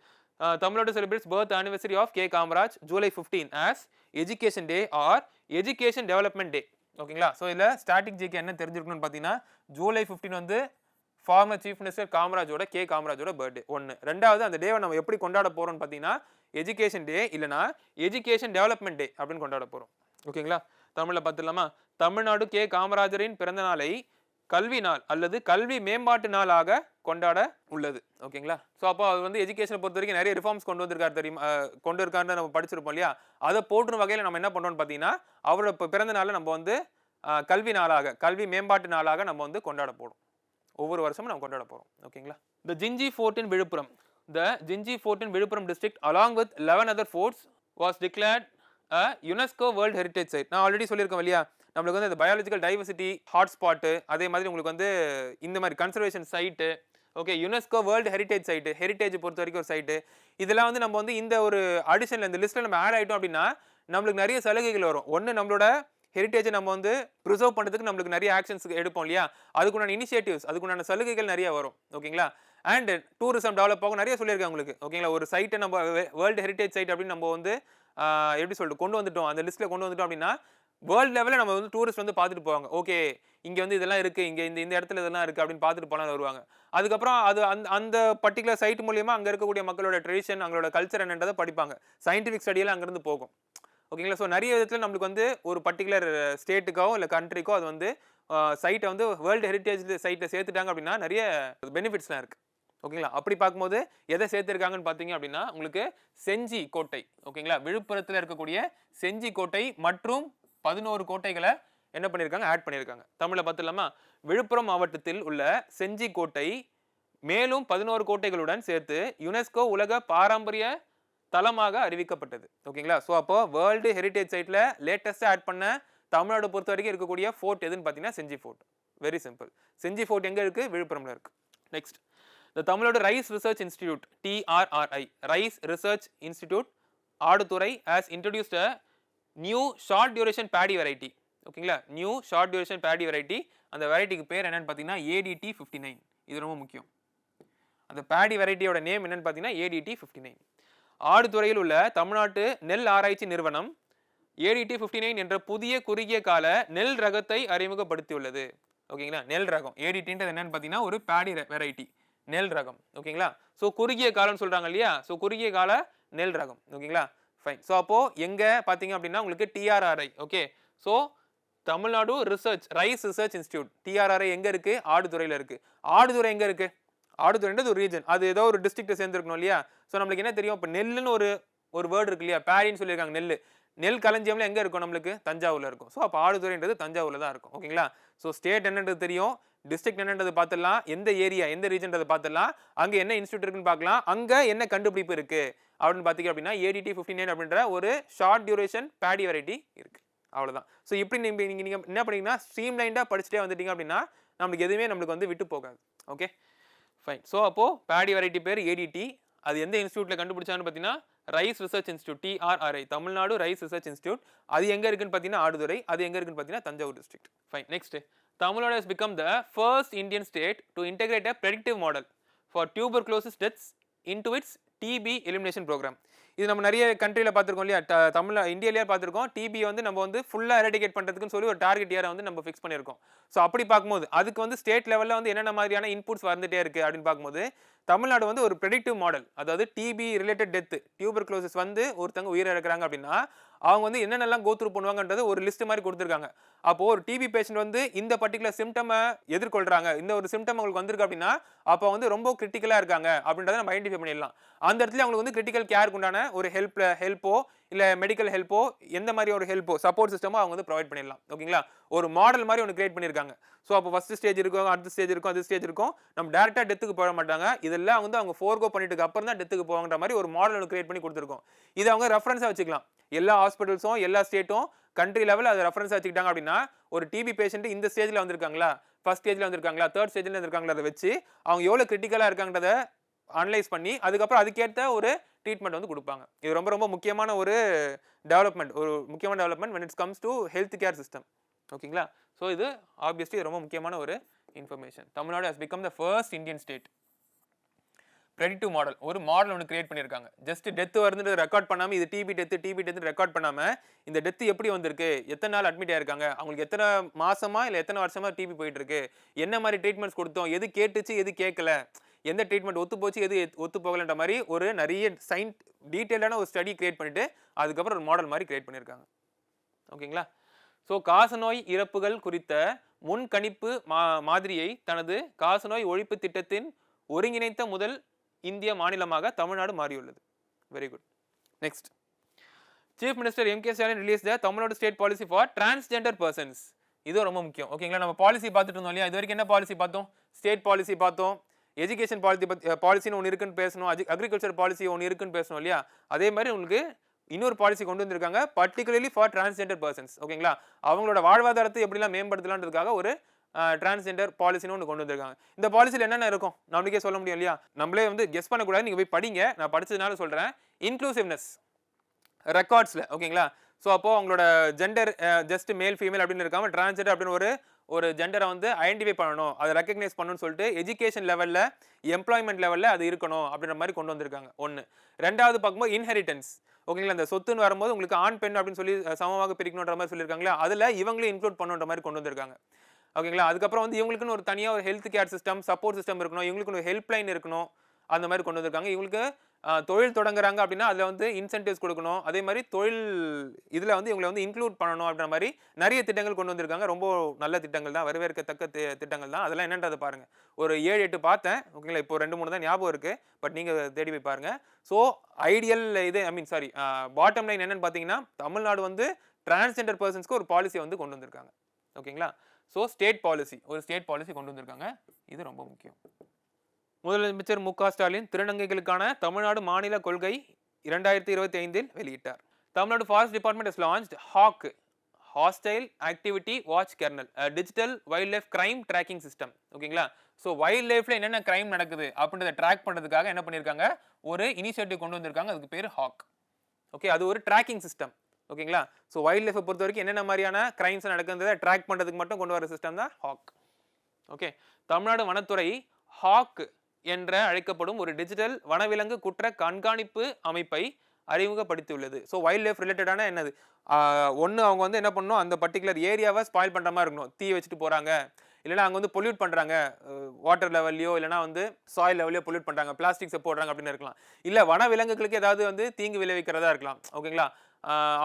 Tamil Nadu celebrates birth anniversary of K Kamaraj July fifteen as education day or education development day ஓகேங்களா ஸோ இதில் ஸ்டாட்டிக் ஜிக்கு என்ன தெரிஞ்சிருக்கணும்னு பார்த்தீங்கன்னா ஜூலை ஃபிஃப்டீன் வந்து ஃபார்மர் சீஃப் மினிஸ்டர் காமராஜோட கே காமராஜோட பர்த்டே ஒன்று ரெண்டாவது அந்த டேவை நம்ம எப்படி கொண்டாட போகிறோம்னு பார்த்தீங்கன்னா எஜுகேஷன் டே இல்லைனா எஜுகேஷன் டெவலப்மெண்ட் டே அப்படின்னு கொண்டாட போகிறோம் ஓகேங்களா தமிழில் பார்த்துடலாமா தமிழ்நாடு கே காமராஜரின் பிறந்த நாளை கல்வி நாள் அல்லது கல்வி மேம்பாட்டு நாளாக கொண்டாட உள்ளது ஓகேங்களா? ஸோ அப்போ அது வந்து எஜுகேஷனை பொறுத்த வரைக்கும் நிறைய ரிஃபார்ம்ஸ் கொண்டு வந்திருக்காரு தெரியுமா? கொண்டு இருக்காருன்னு நம்ம படிச்சிருப்போம் இல்லையா? அதை போட்டுற வகையில் நம்ம என்ன பண்ணுறோம்னு பார்த்தீங்கன்னா அவரோட இப்போ பிறந்த நாளை நம்ம வந்து கல்வி நாளாக கல்வி மேம்பாட்டு நாளாக நம்ம வந்து கொண்டாட போகிறோம் ஒவ்வொரு வருஷமும் நம்ம கொண்டாட போகிறோம் ஓகேங்களா? The Gingee fort in Villupuram. The Gingee fort in Villupuram district along with eleven other forts was declared UNESCO world heritage site நான் ஆல்ரெடி சொல்லியிருக்கேன் இல்லையா? நம்மளுக்கு வந்து இந்த பயாலஜிக்கல் டைவர்சிட்டி ஹாட்ஸ்பாட்டு அதே மாதிரி உங்களுக்கு வந்து இந்த மாதிரி conservation site okay UNESCO world heritage site heritage பொறுத்த வரைக்கும் ஒரு சைட்டு இதெல்லாம் வந்து நம்ம வந்து இந்த ஒரு அடிஷனில் இந்த லிஸ்ட்டில் நம்ம ஆட் ஆகிட்டோம் அப்படின்னா நம்மளுக்கு நிறைய சலுகைகள் வரும். ஒன்று நம்மளோட ஹெரிட்டேஜை நம்ம வந்து ப்ரிசர்வ் பண்ணுறதுக்கு நம்மளுக்கு நிறைய ஆக்ஷன்ஸ் எடுப்போம் இல்லையா? அதுக்குண்டான இனிஷியேட்டிவ்ஸ் அதுக்குண்டான சலுகைகள் நிறைய வரும். ஓகேங்களா? அண்ட் டூரிசம் டெவலப் ஆகும். நிறைய சொல்லியிருக்காங்க உங்களுக்கு. ஓகேங்களா? ஒரு சைட்டை நம்ம வேர்ல்டு ஹெரிட்டேஜ் சைட் அப்படின்னு நம்ம வந்து எப்படி சொல்லிட்டு கொண்டு வந்துட்டோம். அந்த லிஸ்ட்டில் கொண்டு வந்துட்டோம் அப்படின்னா வேர்ல்டு லெவலில் நம்ம வந்து டூரிஸ்ட் வந்து பார்த்துட்டு போவாங்க. ஓகே இங்கே வந்து இதெல்லாம் இருக்குது இங்கே இந்த இந்த இடத்துல இதெல்லாம் இருக்குது அப்படின்னு பார்த்துட்டு போனாலும் வருவாங்க. அதுக்கப்புறம் அது அந்த அந்த பர்டிகுலர் சைட் மூலியமாக அங்கே இருக்கக்கூடிய மக்களோட ட்ரெடிஷன் அவங்களோட கல்ச்சர் என்னன்றதை படிப்பாங்க. சயின்டிஃபிக் ஸ்டடியெல்லாம் அங்கேருந்து போகும். ஓகேங்களா ஸோ நிறைய விதத்தில் நம்மளுக்கு வந்து ஒரு பர்டிகுலர் ஸ்டேட்டுக்கோ இல்லை கண்ட்ரிக்கோ அது வந்து சைட்டை வந்து வேர்ல்டு ஹெரிட்டேஜ் சைட்டை சேர்த்துட்டாங்க அப்படின்னா நிறைய பெனிஃபிட்ஸ்லாம் இருக்குது ஓகேங்களா அப்படி பார்க்கும்போது எதை சேர்த்துருக்காங்கன்னு பார்த்தீங்க அப்படின்னா உங்களுக்கு செஞ்சி கோட்டை. ஓகேங்களா விழுப்புரத்தில் இருக்கக்கூடிய செஞ்சி கோட்டை மற்றும் பதினோரு கோட்டைகளை என்ன பண்ணியிருக்காங்க? ஆட் பண்ணியிருக்காங்க. தமிழில் பார்த்துலாமா விழுப்புரம் மாவட்டத்தில் உள்ள செஞ்சி கோட்டை மேலும் பதினோரு கோட்டைகளுடன் சேர்த்து யுனெஸ்கோ உலக பாரம்பரிய தலமாக அறிவிக்கப்பட்டது. ஓகேங்களா? ஸோ அப்போ வேர்ல்டு ஹெரிட்டேஜ் சைட்டில் லேட்டஸ்ட்டாக ஆட் பண்ண தமிழ்நாடு பொறுத்த வரைக்கும் இருக்கக்கூடிய ஃபோர்ட் எதுன்னு பார்த்தீங்கன்னா Senji fort very simple Senji fort எங்கே இருக்குது விழுப்புரம்ல இருக்குது நெக்ஸ்ட் இந்த தமிழோட rice research institute TRRI rice research institute Aduthurai has introduced new short duration paddy variety ஓகேங்களா? New short duration paddy variety அந்த வெரைட்டிக்கு பேர் என்னென்னு பார்த்தீங்கன்னா ஏடிடி ஃபிஃப்டி நைன் இது ரொம்ப முக்கியம். அந்த பேடி வெரைட்டியோட நேம் என்னென்னு பார்த்தீங்கன்னா ஏடிடி ஃபிஃப்டி நைன் ஆடுதுறையில் உள்ள தமிழ்நாட்டு நெல் ஆராய்ச்சி நிறுவனம் ஏடிடி ஃபிஃப்டி நைன் என்ற புதிய குறுகிய கால நெல் ரகத்தை அறிமுகப்படுத்தியுள்ளது. ஓகேங்களா? நெல் ரகம். ஏடிடின்றது என்னன்னு பார்த்தீங்கன்னா ஒரு பேடி வெரைட்டி நெல் ரகம். ஓகேங்களா? ஸோ குறுகிய காலம்னு சொல்கிறாங்க இல்லையா? ஸோ குறுகிய கால நெல் ரகம். ஓகேங்களா? ஃபைன் ஸோ அப்போது எங்கே பார்த்தீங்க அப்படின்னா உங்களுக்கு TRRI okay so Tamil Nadu research rice research institute TRRI எங்கே இருக்குது ஆடுதுறையில் இருக்குது ஆடுதுறை எங்கே இருக்குது ஆடுதுறைன்றது ஒரு ரீஜன் அது ஏதோ ஒரு டிஸ்ட்ரிக்ட்டை சேர்ந்துருக்கணும் இல்லையா? ஸோ நம்மளுக்கு என்ன தெரியும்? இப்போ நெல்லுன்னு ஒரு ஒரு வேர்டு இருக்கு இல்லையா? பேரின்னு சொல்லியிருக்காங்க நெல் நெல் களஞ்சியம்ல எங்கே இருக்கும் நம்மளுக்கு? தஞ்சாவூரில் இருக்கும். ஸோ அப்போ ஆடுதுறைன்றது தஞ்சாவூரில் தான் இருக்கும். ஓகேங்களா ஸோ ஸ்டேட் என்னன்றது தெரியும் டிஸ்ட்ரிக்ட் என்னன்றது பார்த்துடலாம் எந்த ஏரியா எந்த ரீஜன்றது பார்த்துடலாம் அங்கே என்ன இன்ஸ்டியூட் இருக்குன்னு பார்க்கலாம் அங்கே என்ன கண்டுபிடிப்பு இருக்குது அப்படின்னு பார்த்தீங்க அப்படின்னா ஏடிடி ஃபிஃப்டி நைன் அப்படின்ற ஒரு ஷார்ட் டியூரேஷன் பேடி வெரைட்டி இருக்குது அவ்வளோதான் ஸோ இப்படி நீங்கள் நீங்கள் நீங்கள் என்ன பண்ணீங்கன்னா ஸ்ட்ரீம்லைண்டாக படிச்சுட்டே வந்துட்டீங்க அப்படின்னா நம்மளுக்கு எதுவுமே நம்மளுக்கு வந்து விட்டு போகாது. ஓகே ஃபைன் ஸோ அப்போது பேடி வெரைட்டி பேர் ஏடிடி அது எந்த இன்ஸ்டியூட்டில் கண்டுபிடிச்சான்னு பார்த்தீங்கன்னா rice research institute TRRI Tamil Nadu rice research institute அது எங்கே இருக்குன்னு பார்த்தீங்கன்னா ஆடுதுறை. அது எங்கே இருக்குன்னு பார்த்தீங்கன்னா Thanjavur district fine next Tamil Nadu has become the first Indian state to integrate a predictive model for tuberculosis deaths into its TB elimination programme இது நம்ம நிறைய கண்ட்ரியில் பார்த்துருக்கோம் இல்லையா? தமிழ் தமிழ்ல இந்தியாவிலேயே பார்த்துருக்கோம் டிபி வந்து நம்ம வந்து ஃபுல்லாக எரடிகேட் பண்ணுறதுக்குன்னு சொல்லி ஒரு டார்கெட் இயரை வந்து நம்ம ஃபிக்ஸ் பண்ணியிருக்கோம். ஸோ அப்படி பார்க்கும்போது அதுக்கு வந்து ஸ்டேட் லெவலில் வந்து என்னென்ன மாதிரியான இன்புட்ஸ் வந்துட்டே இருக்கு அப்படின்னு பார்க்கும்போது தமிழ்நாடு வந்து ஒரு ப்ரெடிக்டிவ் மாடல் அதாவது டிபி ரிலேட்டட் டெத்து டியூபர் வந்து ஒருத்தங்க உயிரிழக்கிறாங்க அப்படின்னா அவங்க வந்து என்னென்னலாம் கோத்ரூ பண்ணுவாங்கன்றது ஒரு லிஸ்ட் மாதிரி கொடுத்துருக்காங்க. அப்போது ஒரு டிபி பேஷண்ட் வந்து இந்த பர்டிகுலர் சிம்டமை எதிர்கொள்கிறாங்க இந்த ஒரு சிம்டம் அவங்களுக்கு வந்திருக்கு அப்படின்னா அப்போ வந்து ரொம்ப கிரிட்டிக்கலாக இருக்காங்க அப்படின்றத நம்ம ஐடென்டிஃபை பண்ணிடலாம். அந்த இடத்துல அவங்களுக்கு வந்து கிரிட்டிக்கல் கேருக்கு உண்டான ஒரு ஹெல்ப் ஹெல்ப்போ இல்லை மெடிக்கல் ஹெல்ப்போ எந்த மாதிரி ஒரு ஹெல்ப்போ சப்போர்ட் சிஸ்டமோ அவங்க வந்து ப்ரொவைட் பண்ணிடலாம். ஓகேங்களா ஒரு மாடல் மாதிரி ஒன்று கிரியேட் பண்ணியிருக்காங்க ஸோ அப்போ ஃபஸ்ட் ஸ்டேஜ் இருக்கும் அடுத்த ஸ்டேஜ் இருக்கும் அது ஸ்டேஜ் இருக்கும். நம்ம டேரெக்டாக டெத்துக்கு போக மாட்டாங்க. இதெல்லாம் வந்து அவங்க ஃபோர்கோ பண்ணிட்டு அப்புறம் தான் டெத்துக்கு போவாங்கிற மாதிரி ஒரு மாடல் ஒன்று கிரியேட் பண்ணி கொடுத்துருக்கோம். இதை அவங்க ரெஃபரன்ஸாக வச்சுக்கலாம். எல்லா ஹாஸ்பிட்டல்ஸும் எல்லா ஸ்டேட்டும் கண்ட்ரி லெவல் அதை ரெஃபரன்ஸ் வச்சுக்கிட்டாங்க அப்படின்னா ஒரு டிபி பேஷண்ட் இந்த ஸ்டேஜில் வந்திருக்காங்களா? ஃபஸ்ட் ஸ்டேஜில் வந்திருக்காங்களா? தேர்ட் ஸ்டேஜில் வந்திருக்காங்களா? அதை வச்சு அவங்க எவ்வளோ கிரிட்டிக்கலாக இருக்காங்கன்றத அனலைஸ் பண்ணி அதுக்கப்புறம் அதுக்கேற்ற ஒரு ட்ரீட்மெண்ட் வந்து கொடுப்பாங்க. இது ரொம்ப ரொம்ப முக்கியமான ஒரு டெவலப்மெண்ட் ஒரு முக்கியமான development when it's comes to health care system ஓகேங்களா? ஸோ இது ஆப்வியஸ்லி ரொம்ப முக்கியமான ஒரு information Tamil Nadu has become the first Indian state predictive model ஒரு மாடல் ஒன்று கிரியேட் பண்ணியிருக்காங்க. ஜஸ்ட் டெத்து வருதுன்றது ரெக்கார்ட் பண்ணாமல் இது TB death TB death record பண்ணாமல் இந்த டெத்து எப்படி வந்திருக்கு? எத்தனை நாள் அட்மிட் ஆயிருக்காங்க? அவங்களுக்கு எத்தனை மாசமா இல்லை எத்தனை வருஷமா டிபி போயிட்டு இருக்கு? என்ன மாதிரி ட்ரீட்மெண்ட்ஸ் கொடுத்தோம்? எது கேட்டுச்சு எது கேட்கல எந்த ட்ரீட்மெண்ட் ஒத்து போச்சு எது ஒத்து போகலன்ற மாதிரி ஒரு நிறைய சயின் டீட்டெயிலான ஒரு ஸ்டடி கிரியேட் பண்ணிட்டு அதுக்கப்புறம் ஒரு மாடல் மாதிரி கிரியேட் பண்ணியிருக்காங்க ஓகேங்களா? ஸோ காசநோய் இறப்புகள் குறித்த முன்கணிப்பு மா மாதிரியை தனது காசநோய் ஒழிப்பு திட்டத்தின் ஒருங்கிணைத்த முதல் இந்திய மாநிலமாக தமிழ்நாடு மாறியுள்ளது. Very good next chief minister M K Stalin release the Tamil Nadu state policy for transgender persons இதுவும் ரொம்ப முக்கியம். ஓகேங்களா? நம்ம பாலிசி பார்த்துட்டு இருந்தோம் இல்லையா? இது வரைக்கும் என்ன பாலிசி பார்த்தோம்? ஸ்டேட் பாலிசி பார்த்தோம். எஜுகேஷன் பாலிசி பத்தி பாலிசின்னு ஒன்று இருக்குன்னு பேசணும் அக்ரிகல்ச்சர் பாலிசி ஒன்று இருக்குன்னு பேசணும் இல்லையா? அதே மாதிரி உங்களுக்கு இன்னொரு பாலிசி கொண்டு வந்திருக்காங்க பர்டிகுலர்லி ஃபார் டிரான்ஸ்ஜெண்டர் பர்சன்ஸ் ஓகேங்களா அவங்களோட வாழ்வாதாரத்தை எப்படிலாம் மேம்படுத்தலான்றதுக்காக ஒரு டிரான்ஸ்ஜெண்டர் பாலிசின்னு ஒன்று கொண்டு வந்திருக்காங்க. இந்த பாலிசியில் என்னென்ன இருக்கும்? நம்மளுக்கே சொல்ல முடியும் இல்லையா? நம்மளே வந்து கெஸ் பண்ணக்கூடாது. நீங்கள் போய் படிங்க. நான் படித்ததுனால சொல்கிறேன் இன்க்ளூசிவ்னஸ் ரெக்கார்ட்ஸில் ஓகேங்களா ஸோ அப்போ அவங்களோட ஜெண்டர் ஜஸ்ட் மேல் ஃபீமேல் அப்படின்னு இருக்காமல் டிரான்ஸ்ஜெண்டர் அப்படின்னு ஒரு ஒரு ஜெண்டரை வந்து ஐடென்டிஃபை பண்ணணும். அதை ரெக்கக்னைஸ் பண்ணணும்னு சொல்லிட்டு எஜுகேஷன் லெவலில் எம்ப்ளாய்மெண்ட் லெவலில் அது இருக்கணும் அப்படின்ற மாதிரி கொண்டு வந்திருக்காங்க. ஒன்று ரெண்டாவது பார்க்கும்போது இன்ஹெரிட்டன்ஸ் ஓகேங்களா இந்த சொத்துன்னு வரும்போது உங்களுக்கு ஆண் பெண் அப்படின்னு சொல்லி சமமாக பிரிக்கணுன்ற மாதிரி சொல்லியிருக்காங்களே அதில் இவங்களும் இன்க்ளூட் பண்ணுன்ற மாதிரி கொண்டு வந்திருக்காங்க. ஓகேங்களா அதுக்கப்புறம் வந்து இவங்களுக்குன்னு ஒரு தனியாக ஒரு health care system support system இருக்கணும். இவங்களுக்குன்னு ஒரு ஹெல்ப்லைன் இருக்கணும். அந்த மாதிரி கொண்டு வந்திருக்காங்க. இவங்களுக்கு தொழில் தொடங்குறாங்க அப்படின்னா அதில் வந்து இன்சென்டிவ்ஸ் கொடுக்கணும். அதே மாதிரி தொழில் இதில் வந்து இவங்களை வந்து இன்க்ளூட் பண்ணணும் அப்படின்ற மாதிரி நிறைய திட்டங்கள் கொண்டு வந்திருக்காங்க. ரொம்ப நல்ல திட்டங்கள் தான் வரவேற்கத்தக்க தி- திட்டங்கள் தான். அதெல்லாம் என்னன்றதை பாருங்கள் ஒரு ஏழு எட்டு பார்த்தேன். ஓகேங்களா இப்போ ரெண்டு மூணு தான் ஞாபகம் இருக்குது பட் நீங்கள் தேடி போய் பாருங்கள் ஸோ ஐடியல் இது I mean sorry bottom line என்னன்னு பார்த்தீங்கன்னா தமிழ்நாடு வந்து டிரான்ஸ்ஜெண்டர் பர்சன்ஸ்க்கு ஒரு பாலிசியை வந்து கொண்டு வந்திருக்காங்க. ஓகேங்களா ஸோ ஸ்டேட் பாலிசி ஒரு ஸ்டேட் பாலிசி கொண்டு வந்திருக்காங்க. இது ரொம்ப முக்கியம். முதலமைச்சர் மு க ஸ்டாலின் திருநங்கைகளுக்கான தமிழ்நாடு மாநில கொள்கை இரண்டாயிரத்தி இருபத்தி ஐந்தில் வெளியிட்டார். Tamil Nadu forest department is launch hawk hostile activity watch kernel digital wildlife crime tracking system ஓகேங்களா ஸோ வைல்ட் லைஃப்ல என்னென்ன கிரைம் நடக்குது அப்படின்றத ட்ராக் பண்ணுறதுக்காக என்ன பண்ணியிருக்காங்க? ஒரு இனிஷியேட்டிவ் கொண்டு வந்திருக்காங்க. அதுக்கு பேர் ஹாக் ஓகே அது ஒரு ட்ராக்கிங் சிஸ்டம் ஓகேங்களா ஸோ வைல்ட் லைஃப்பை பொறுத்த வரைக்கும் என்னென்ன மாதிரியான கிரைம்ஸ் நடக்குன்றதை ட்ராக் பண்ணுறதுக்கு மட்டும் கொண்டு வர சிஸ்டம் தான் ஹாக் ஓகே தமிழ்நாடு வனத்துறை ஹாக் என்ற அழைக்கப்படும் ஒரு டிஜிட்டல் வனவிலங்கு குற்ற கண்காணிப்பு அமைப்பை அறிமுகப்படுத்தியுள்ளது. ஸோ வைல்ட் லைஃப் ரிலேட்டடான என்னது ஒன்று அவங்க வந்து என்ன பண்ணணும்? அந்த பர்டிகுலர் ஏரியாவை ஸ்பாயில் பண்ணுற மாதிரி இருக்கணும். தீ வச்சுட்டு போகிறாங்க இல்லைனா அங்கே வந்து பொல்யூட் பண்ணுறாங்க வாட்டர் லெவல்லையோ இல்லைனா வந்து சாயில் லெவல்லையோ பொல்யூட் பண்ணுறாங்க பிளாஸ்டிக்ஸை போடுறாங்க அப்படின்னு இருக்கலாம். இல்லை வன விலங்குகளுக்கு ஏதாவது வந்து தீங்கு விளைவிக்கிறதா இருக்கலாம். ஓகேங்களா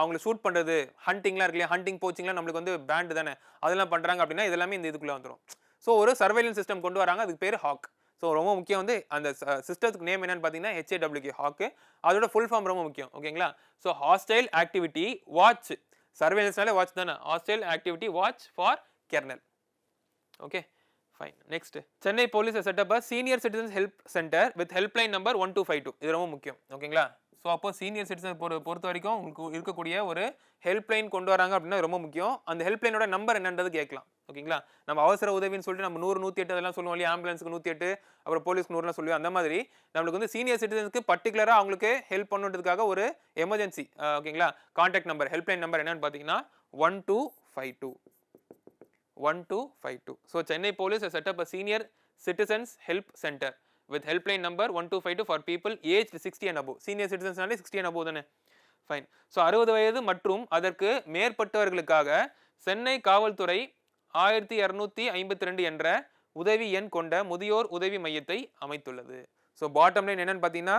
அவங்களை அவங்கள ஷூட் பண்ணுறது ஹண்டிங்லாம் இருக்கு இல்லையா? ஹண்டிங் போச்சிங்லாம் நம்மளுக்கு வந்து பேண்டு தானே? அதெல்லாம் பண்ணுறாங்க அப்படின்னா இதெல்லாமே இந்த இதுக்குள்ளே வந்துடும் ஸோ ஒரு சர்வைலன்ஸ் சிஸ்டம் கொண்டு வராங்க. அதுக்கு பேர் ஹாக் ஸோ ரொம்ப முக்கியம் வந்து அந்த சிஸ்டத்துக்கு நேம் என்னன்னு பார்த்தீங்கன்னா ஹெச்ஏடபிள்யூகே ஹாக்கு அதோட ஃபுல் ஃபார்ம் ரொம்ப முக்கியம் ஓகேங்களா? ஸோ ஹாஸ்டைல் ஆக்டிவிட்டி வாட்ச் சர்வேலன்ஸ்னாலே வாட்ச் தானே? Hostile activity watch for kernel okay fine next Chennai police setup senior citizens help centre with helpline number one two five two இது ரொம்ப முக்கியம் ஓகேங்களா? ஸோ அப்போ சீனியர் சிட்டிசன் பொறு பொறுத்த வரைக்கும் உங்களுக்கு இருக்கக்கூடிய ஒரு ஹெல்ப்லைன் கொண்டு வராங்க அப்படின்னா ரொம்ப முக்கியம். அந்த ஹெல்ப்லைனோட நம்பர் என்னன்றது கேட்கலாம். ஓகேங்களா? நம்ம அவசர உதவின்னு சொல்லிட்டு நம்ம நூறு நூற்றி எட்டு அதெல்லாம் சொல்லுவோம் இல்லையா? ஆம்புலன்ஸுக்கு நூற்றி எட்டு அப்புறம் போலீஸ்க்கு நூறுலாம் சொல்லுவோம். அந்த மாதிரி நம்மளுக்கு வந்து சீனியர் சிட்டிசனுக்கு பர்டிகுலராக அவங்களுக்கு ஹெல்ப் பண்ணுறதுக்காக ஒரு எமர்ஜென்சி ஓகேங்களா? கான்டாக்ட் நம்பர் ஹெல்ப்லைன் நம்பர் என்னன்னு பார்த்தீங்கன்னா one two five two one two five two so Chennai police setup a senior citizens help centre with helpline number one two five two for people age sixty and above senior சிட்டிசன்ஸ்னாலே சிக்ஸ்டி அண்ட் அபோவ் தானே? ஃபைன் ஸோ அறுபது வயது மற்றும் அதற்கு மேற்பட்டவர்களுக்காக சென்னை காவல்துறை ஆயிரத்தி இரநூத்தி ஐம்பத்தி ரெண்டு என்ற உதவி எண் கொண்ட முதியோர் உதவி மையத்தை அமைத்துள்ளது. ஸோ பாட்டம் லைன் என்னென்னு பார்த்தீங்கன்னா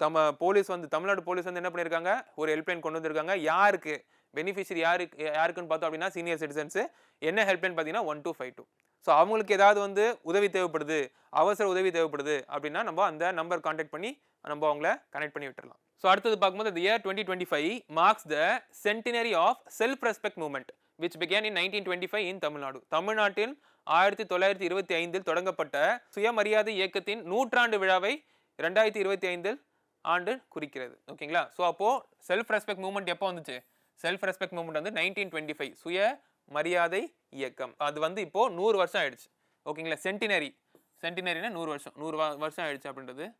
தம போலீஸ் வந்து தமிழ்நாடு போலீஸ் வந்து என்ன பண்ணியிருக்காங்க? ஒரு ஹெல்ப்லைன் கொண்டு வந்திருக்காங்க. யாருக்கு? பெனிஃபிஷரி யாருக்கு யாருக்குன்னு பார்த்தோம் அப்படின்னா சீனியர் சிட்டிசன்ஸு என்ன ஹெல்ப்லைன் பார்த்தீங்கன்னா one two five two so அவங்களுக்கு ஏதாவது வந்து உதவி தேவைப்படுது அவசர உதவி தேவைப்படுது அப்படின்னா நம்ம அந்த நம்பர் காண்டாக்ட் பண்ணி நம்ம அவங்கள கனெக்ட் பண்ணி விட்டுரலாம் ஸோ அடுத்தது பார்க்கும்போது இந்த year twenty twenty five marks the centenary of self respect movement which began in nineteen twenty five in Tamil Nadu தமிழ்நாட்டில் ஆயிரத்தி தொள்ளாயிரத்தி இருபத்தி ஐந்தில் தொடங்கப்பட்ட சுயமரியாதை இயக்கத்தின் நூற்றாண்டு விழாவை ரெண்டாயிரத்தி இருபத்தி ஐந்தில் ஆண்டு குறிக்கிறது. ஓகேங்களா ஸோ அப்போது செல்ஃப் ரெஸ்பெக்ட் மூவ்மெண்ட் எப்போ வந்துச்சு? செல்ஃப் ரெஸ்பெக்ட் மூவ்மெண்ட் வந்து நைன்டீன் டுவெண்ட்டி ஃபைவ் சுய மரியாதை இயக்கம். அது வந்து இப்போது நூறு வருஷம் ஆயிடுச்சு. ஓகேங்களா சென்டினரி சென்டினரினா நூறு வருஷம். நூறு வருஷம் ஆயிடுச்சு அப்படின்றது.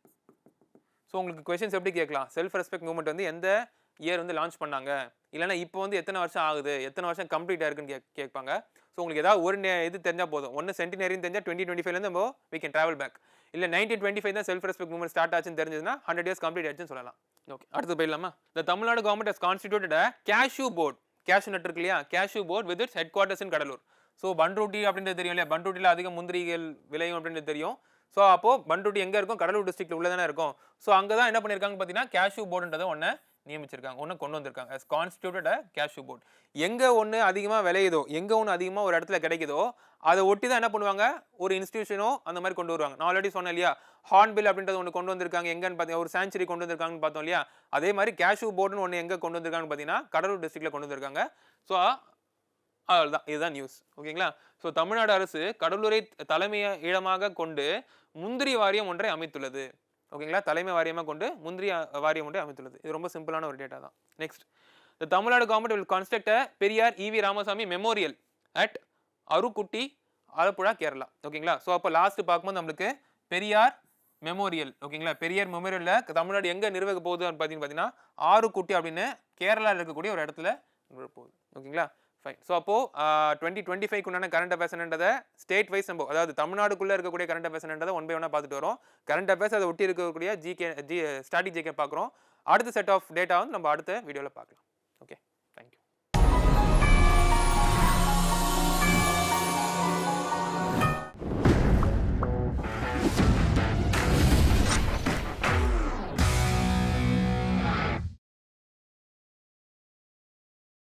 ஸோ உங்களுக்கு கொஷின்ஸ் எப்படி கேட்கலாம்? செல்ஃப் ரெஸ்பெக்ட் மூவ்மெண்ட் வந்து எந்த இயர் வந்து லான்ச் பண்ணாங்க? இல்லைன்னா இப்போ வந்து எத்தனை வருஷம் ஆகுது? எத்தனை வருஷம் கம்ப்ளீட் ஆயிருக்குன்னு கே கேட்பாங்க. ஸோ உங்களுக்கு ஏதாவது ஒரு நே- இது தெரிஞ்சால் போதும். ஒன்று சென்டினரின்னு தெரிஞ்சால் டுவெண்ட்டி டுவெண்ட்டி ஃபைவ்லேருந்து நம்ம we ட்ராவல் பேக் இல்லை நைன்டீன் டுவெண்ட்டி ஃபைவ் தான் செல்ஃப் ரெஸ்பெக்ட் மூவ்மெண்ட் ஸ்டார்ட் ஆச்சுன்னு தெரிஞ்சதுன்னா ஹண்ட்ரட் இயர்ஸ் கம்ப்ளீட் ஆச்சுன்னு சொல்லலாம். ஓகே அடுத்து போயிடலாமா? இந்த Tamil Nadu government has constituted cashew board cashew nut இருக்கு இல்லையா? Cashew board with its headquarters in Cuddalore. So Panruti அப்படின்றது தெரியும் இல்லையா? பண்ருட்டியில் அதிக முந்திரிகள் விளையும் அப்படின்றது தெரியும். ஸோ அப்போது பண்ருட்டி எங்கே இருக்கும்? கடலூர் டிஸ்ட்ரிக்ட்டில் உள்ளே தானே இருக்கும். ஸோ அங்கே தான் என்ன பண்ணியிருக்காங்க பார்த்தீங்கன்னா கேஷ்யூ போர்டுன்றதை ஒன்று நியமிச்சிருக்காங்க ஒன்று கொண்டு வந்திருக்காங்க. அஸ் கான்ஸ்டியூட்டட் a போர்ட் எங்கே ஒன்று அதிகமாக விளையுதோ எங்கே ஒன்று அதிகமாக ஒரு இடத்துல கிடைக்குதோ அதை ஒட்டி தான் என்ன பண்ணுவாங்க? ஒரு இன்ஸ்டியூஷனோ அந்த மாதிரி கொண்டு வருவாங்க. நான் ஆல்ரெடி சொன்னேன் இல்லையா? ஹார்ன்பில் அப்படின்றது ஒன்று கொண்டு வந்திருக்காங்க. எங்கன்னு பார்த்தீங்கன்னா ஒரு சேஞ்சுரி கொண்டு வந்திருக்காங்கன்னு பார்த்தோம் இல்லையா? அதே மாதிரி கேஷ்யூ போர்டுன்னு ஒன்று எங்கே கொண்டு வந்திருக்காங்கன்னு பார்த்தீங்கன்னா கடலூர் டிஸ்ட்ரிக்டில் கொண்டு வந்திருக்காங்க. ஸோ அவ்வளோதான் இதுதான் நியூஸ் ஓகேங்களா? ஸோ தமிழ்நாடு அரசு கடலூரை தலைமையை இடமாக கொண்டு முந்திரி வாரியம் ஒன்றை அமைத்துள்ளது. ஓகேங்களா? தலைமை வாரியமாக கொண்டு முந்திரி வாரியம் கொண்டு அமைத்துள்ளது. இது ரொம்ப சிம்பிளான ஒரு டேட்டா தான். Next the Tamil Nadu government will construct Periyar EV Ramasamy memorial at Arukutty Alappuzha Kerala ஓகேங்களா? ஸோ அப்போ லாஸ்ட் பார்க்கும்போது நம்மளுக்கு பெரியார் மெமோரியல் ஓகேங்களா? பெரியார் மெமோரியலில் தமிழ்நாடு எங்கே நிறுவக போகுது அப்படின்னு பார்த்தீங்கன்னா ஆறுக்குட்டி அப்படின்னு கேரளாவில் இருக்கக்கூடிய ஒரு இடத்துல போகுது ஓகேங்களா? ஃபைன் ஸோ அப்போது டுவெண்ட்டி டுவெண்ட்டி ஃபைவ் உண்டான கரண்ட் அஃபேர்ஸ்ன்றதை ஸ்டேட் வைஸ் நம்ம அதாவது தமிழ்நாடுக்குள்ளே இருக்கக்கூடிய கரண்ட் அஃபேர்ஸ்ன்றதை ஒன் பை ஒன்னாக பார்த்துட்டு வரோம். கரண்ட் அஃபேர்ஸ் அதை ஒட்டி இருக்கக்கூடிய ஜிகே ஜி ஸ்டாட்டிக் ஜிகே பார்க்குறோம். அடுத்த செட் ஆஃப் டேட்டா வந்து நம்ம அடுத்த வீடியோவில் பார்க்கலாம். ஓகே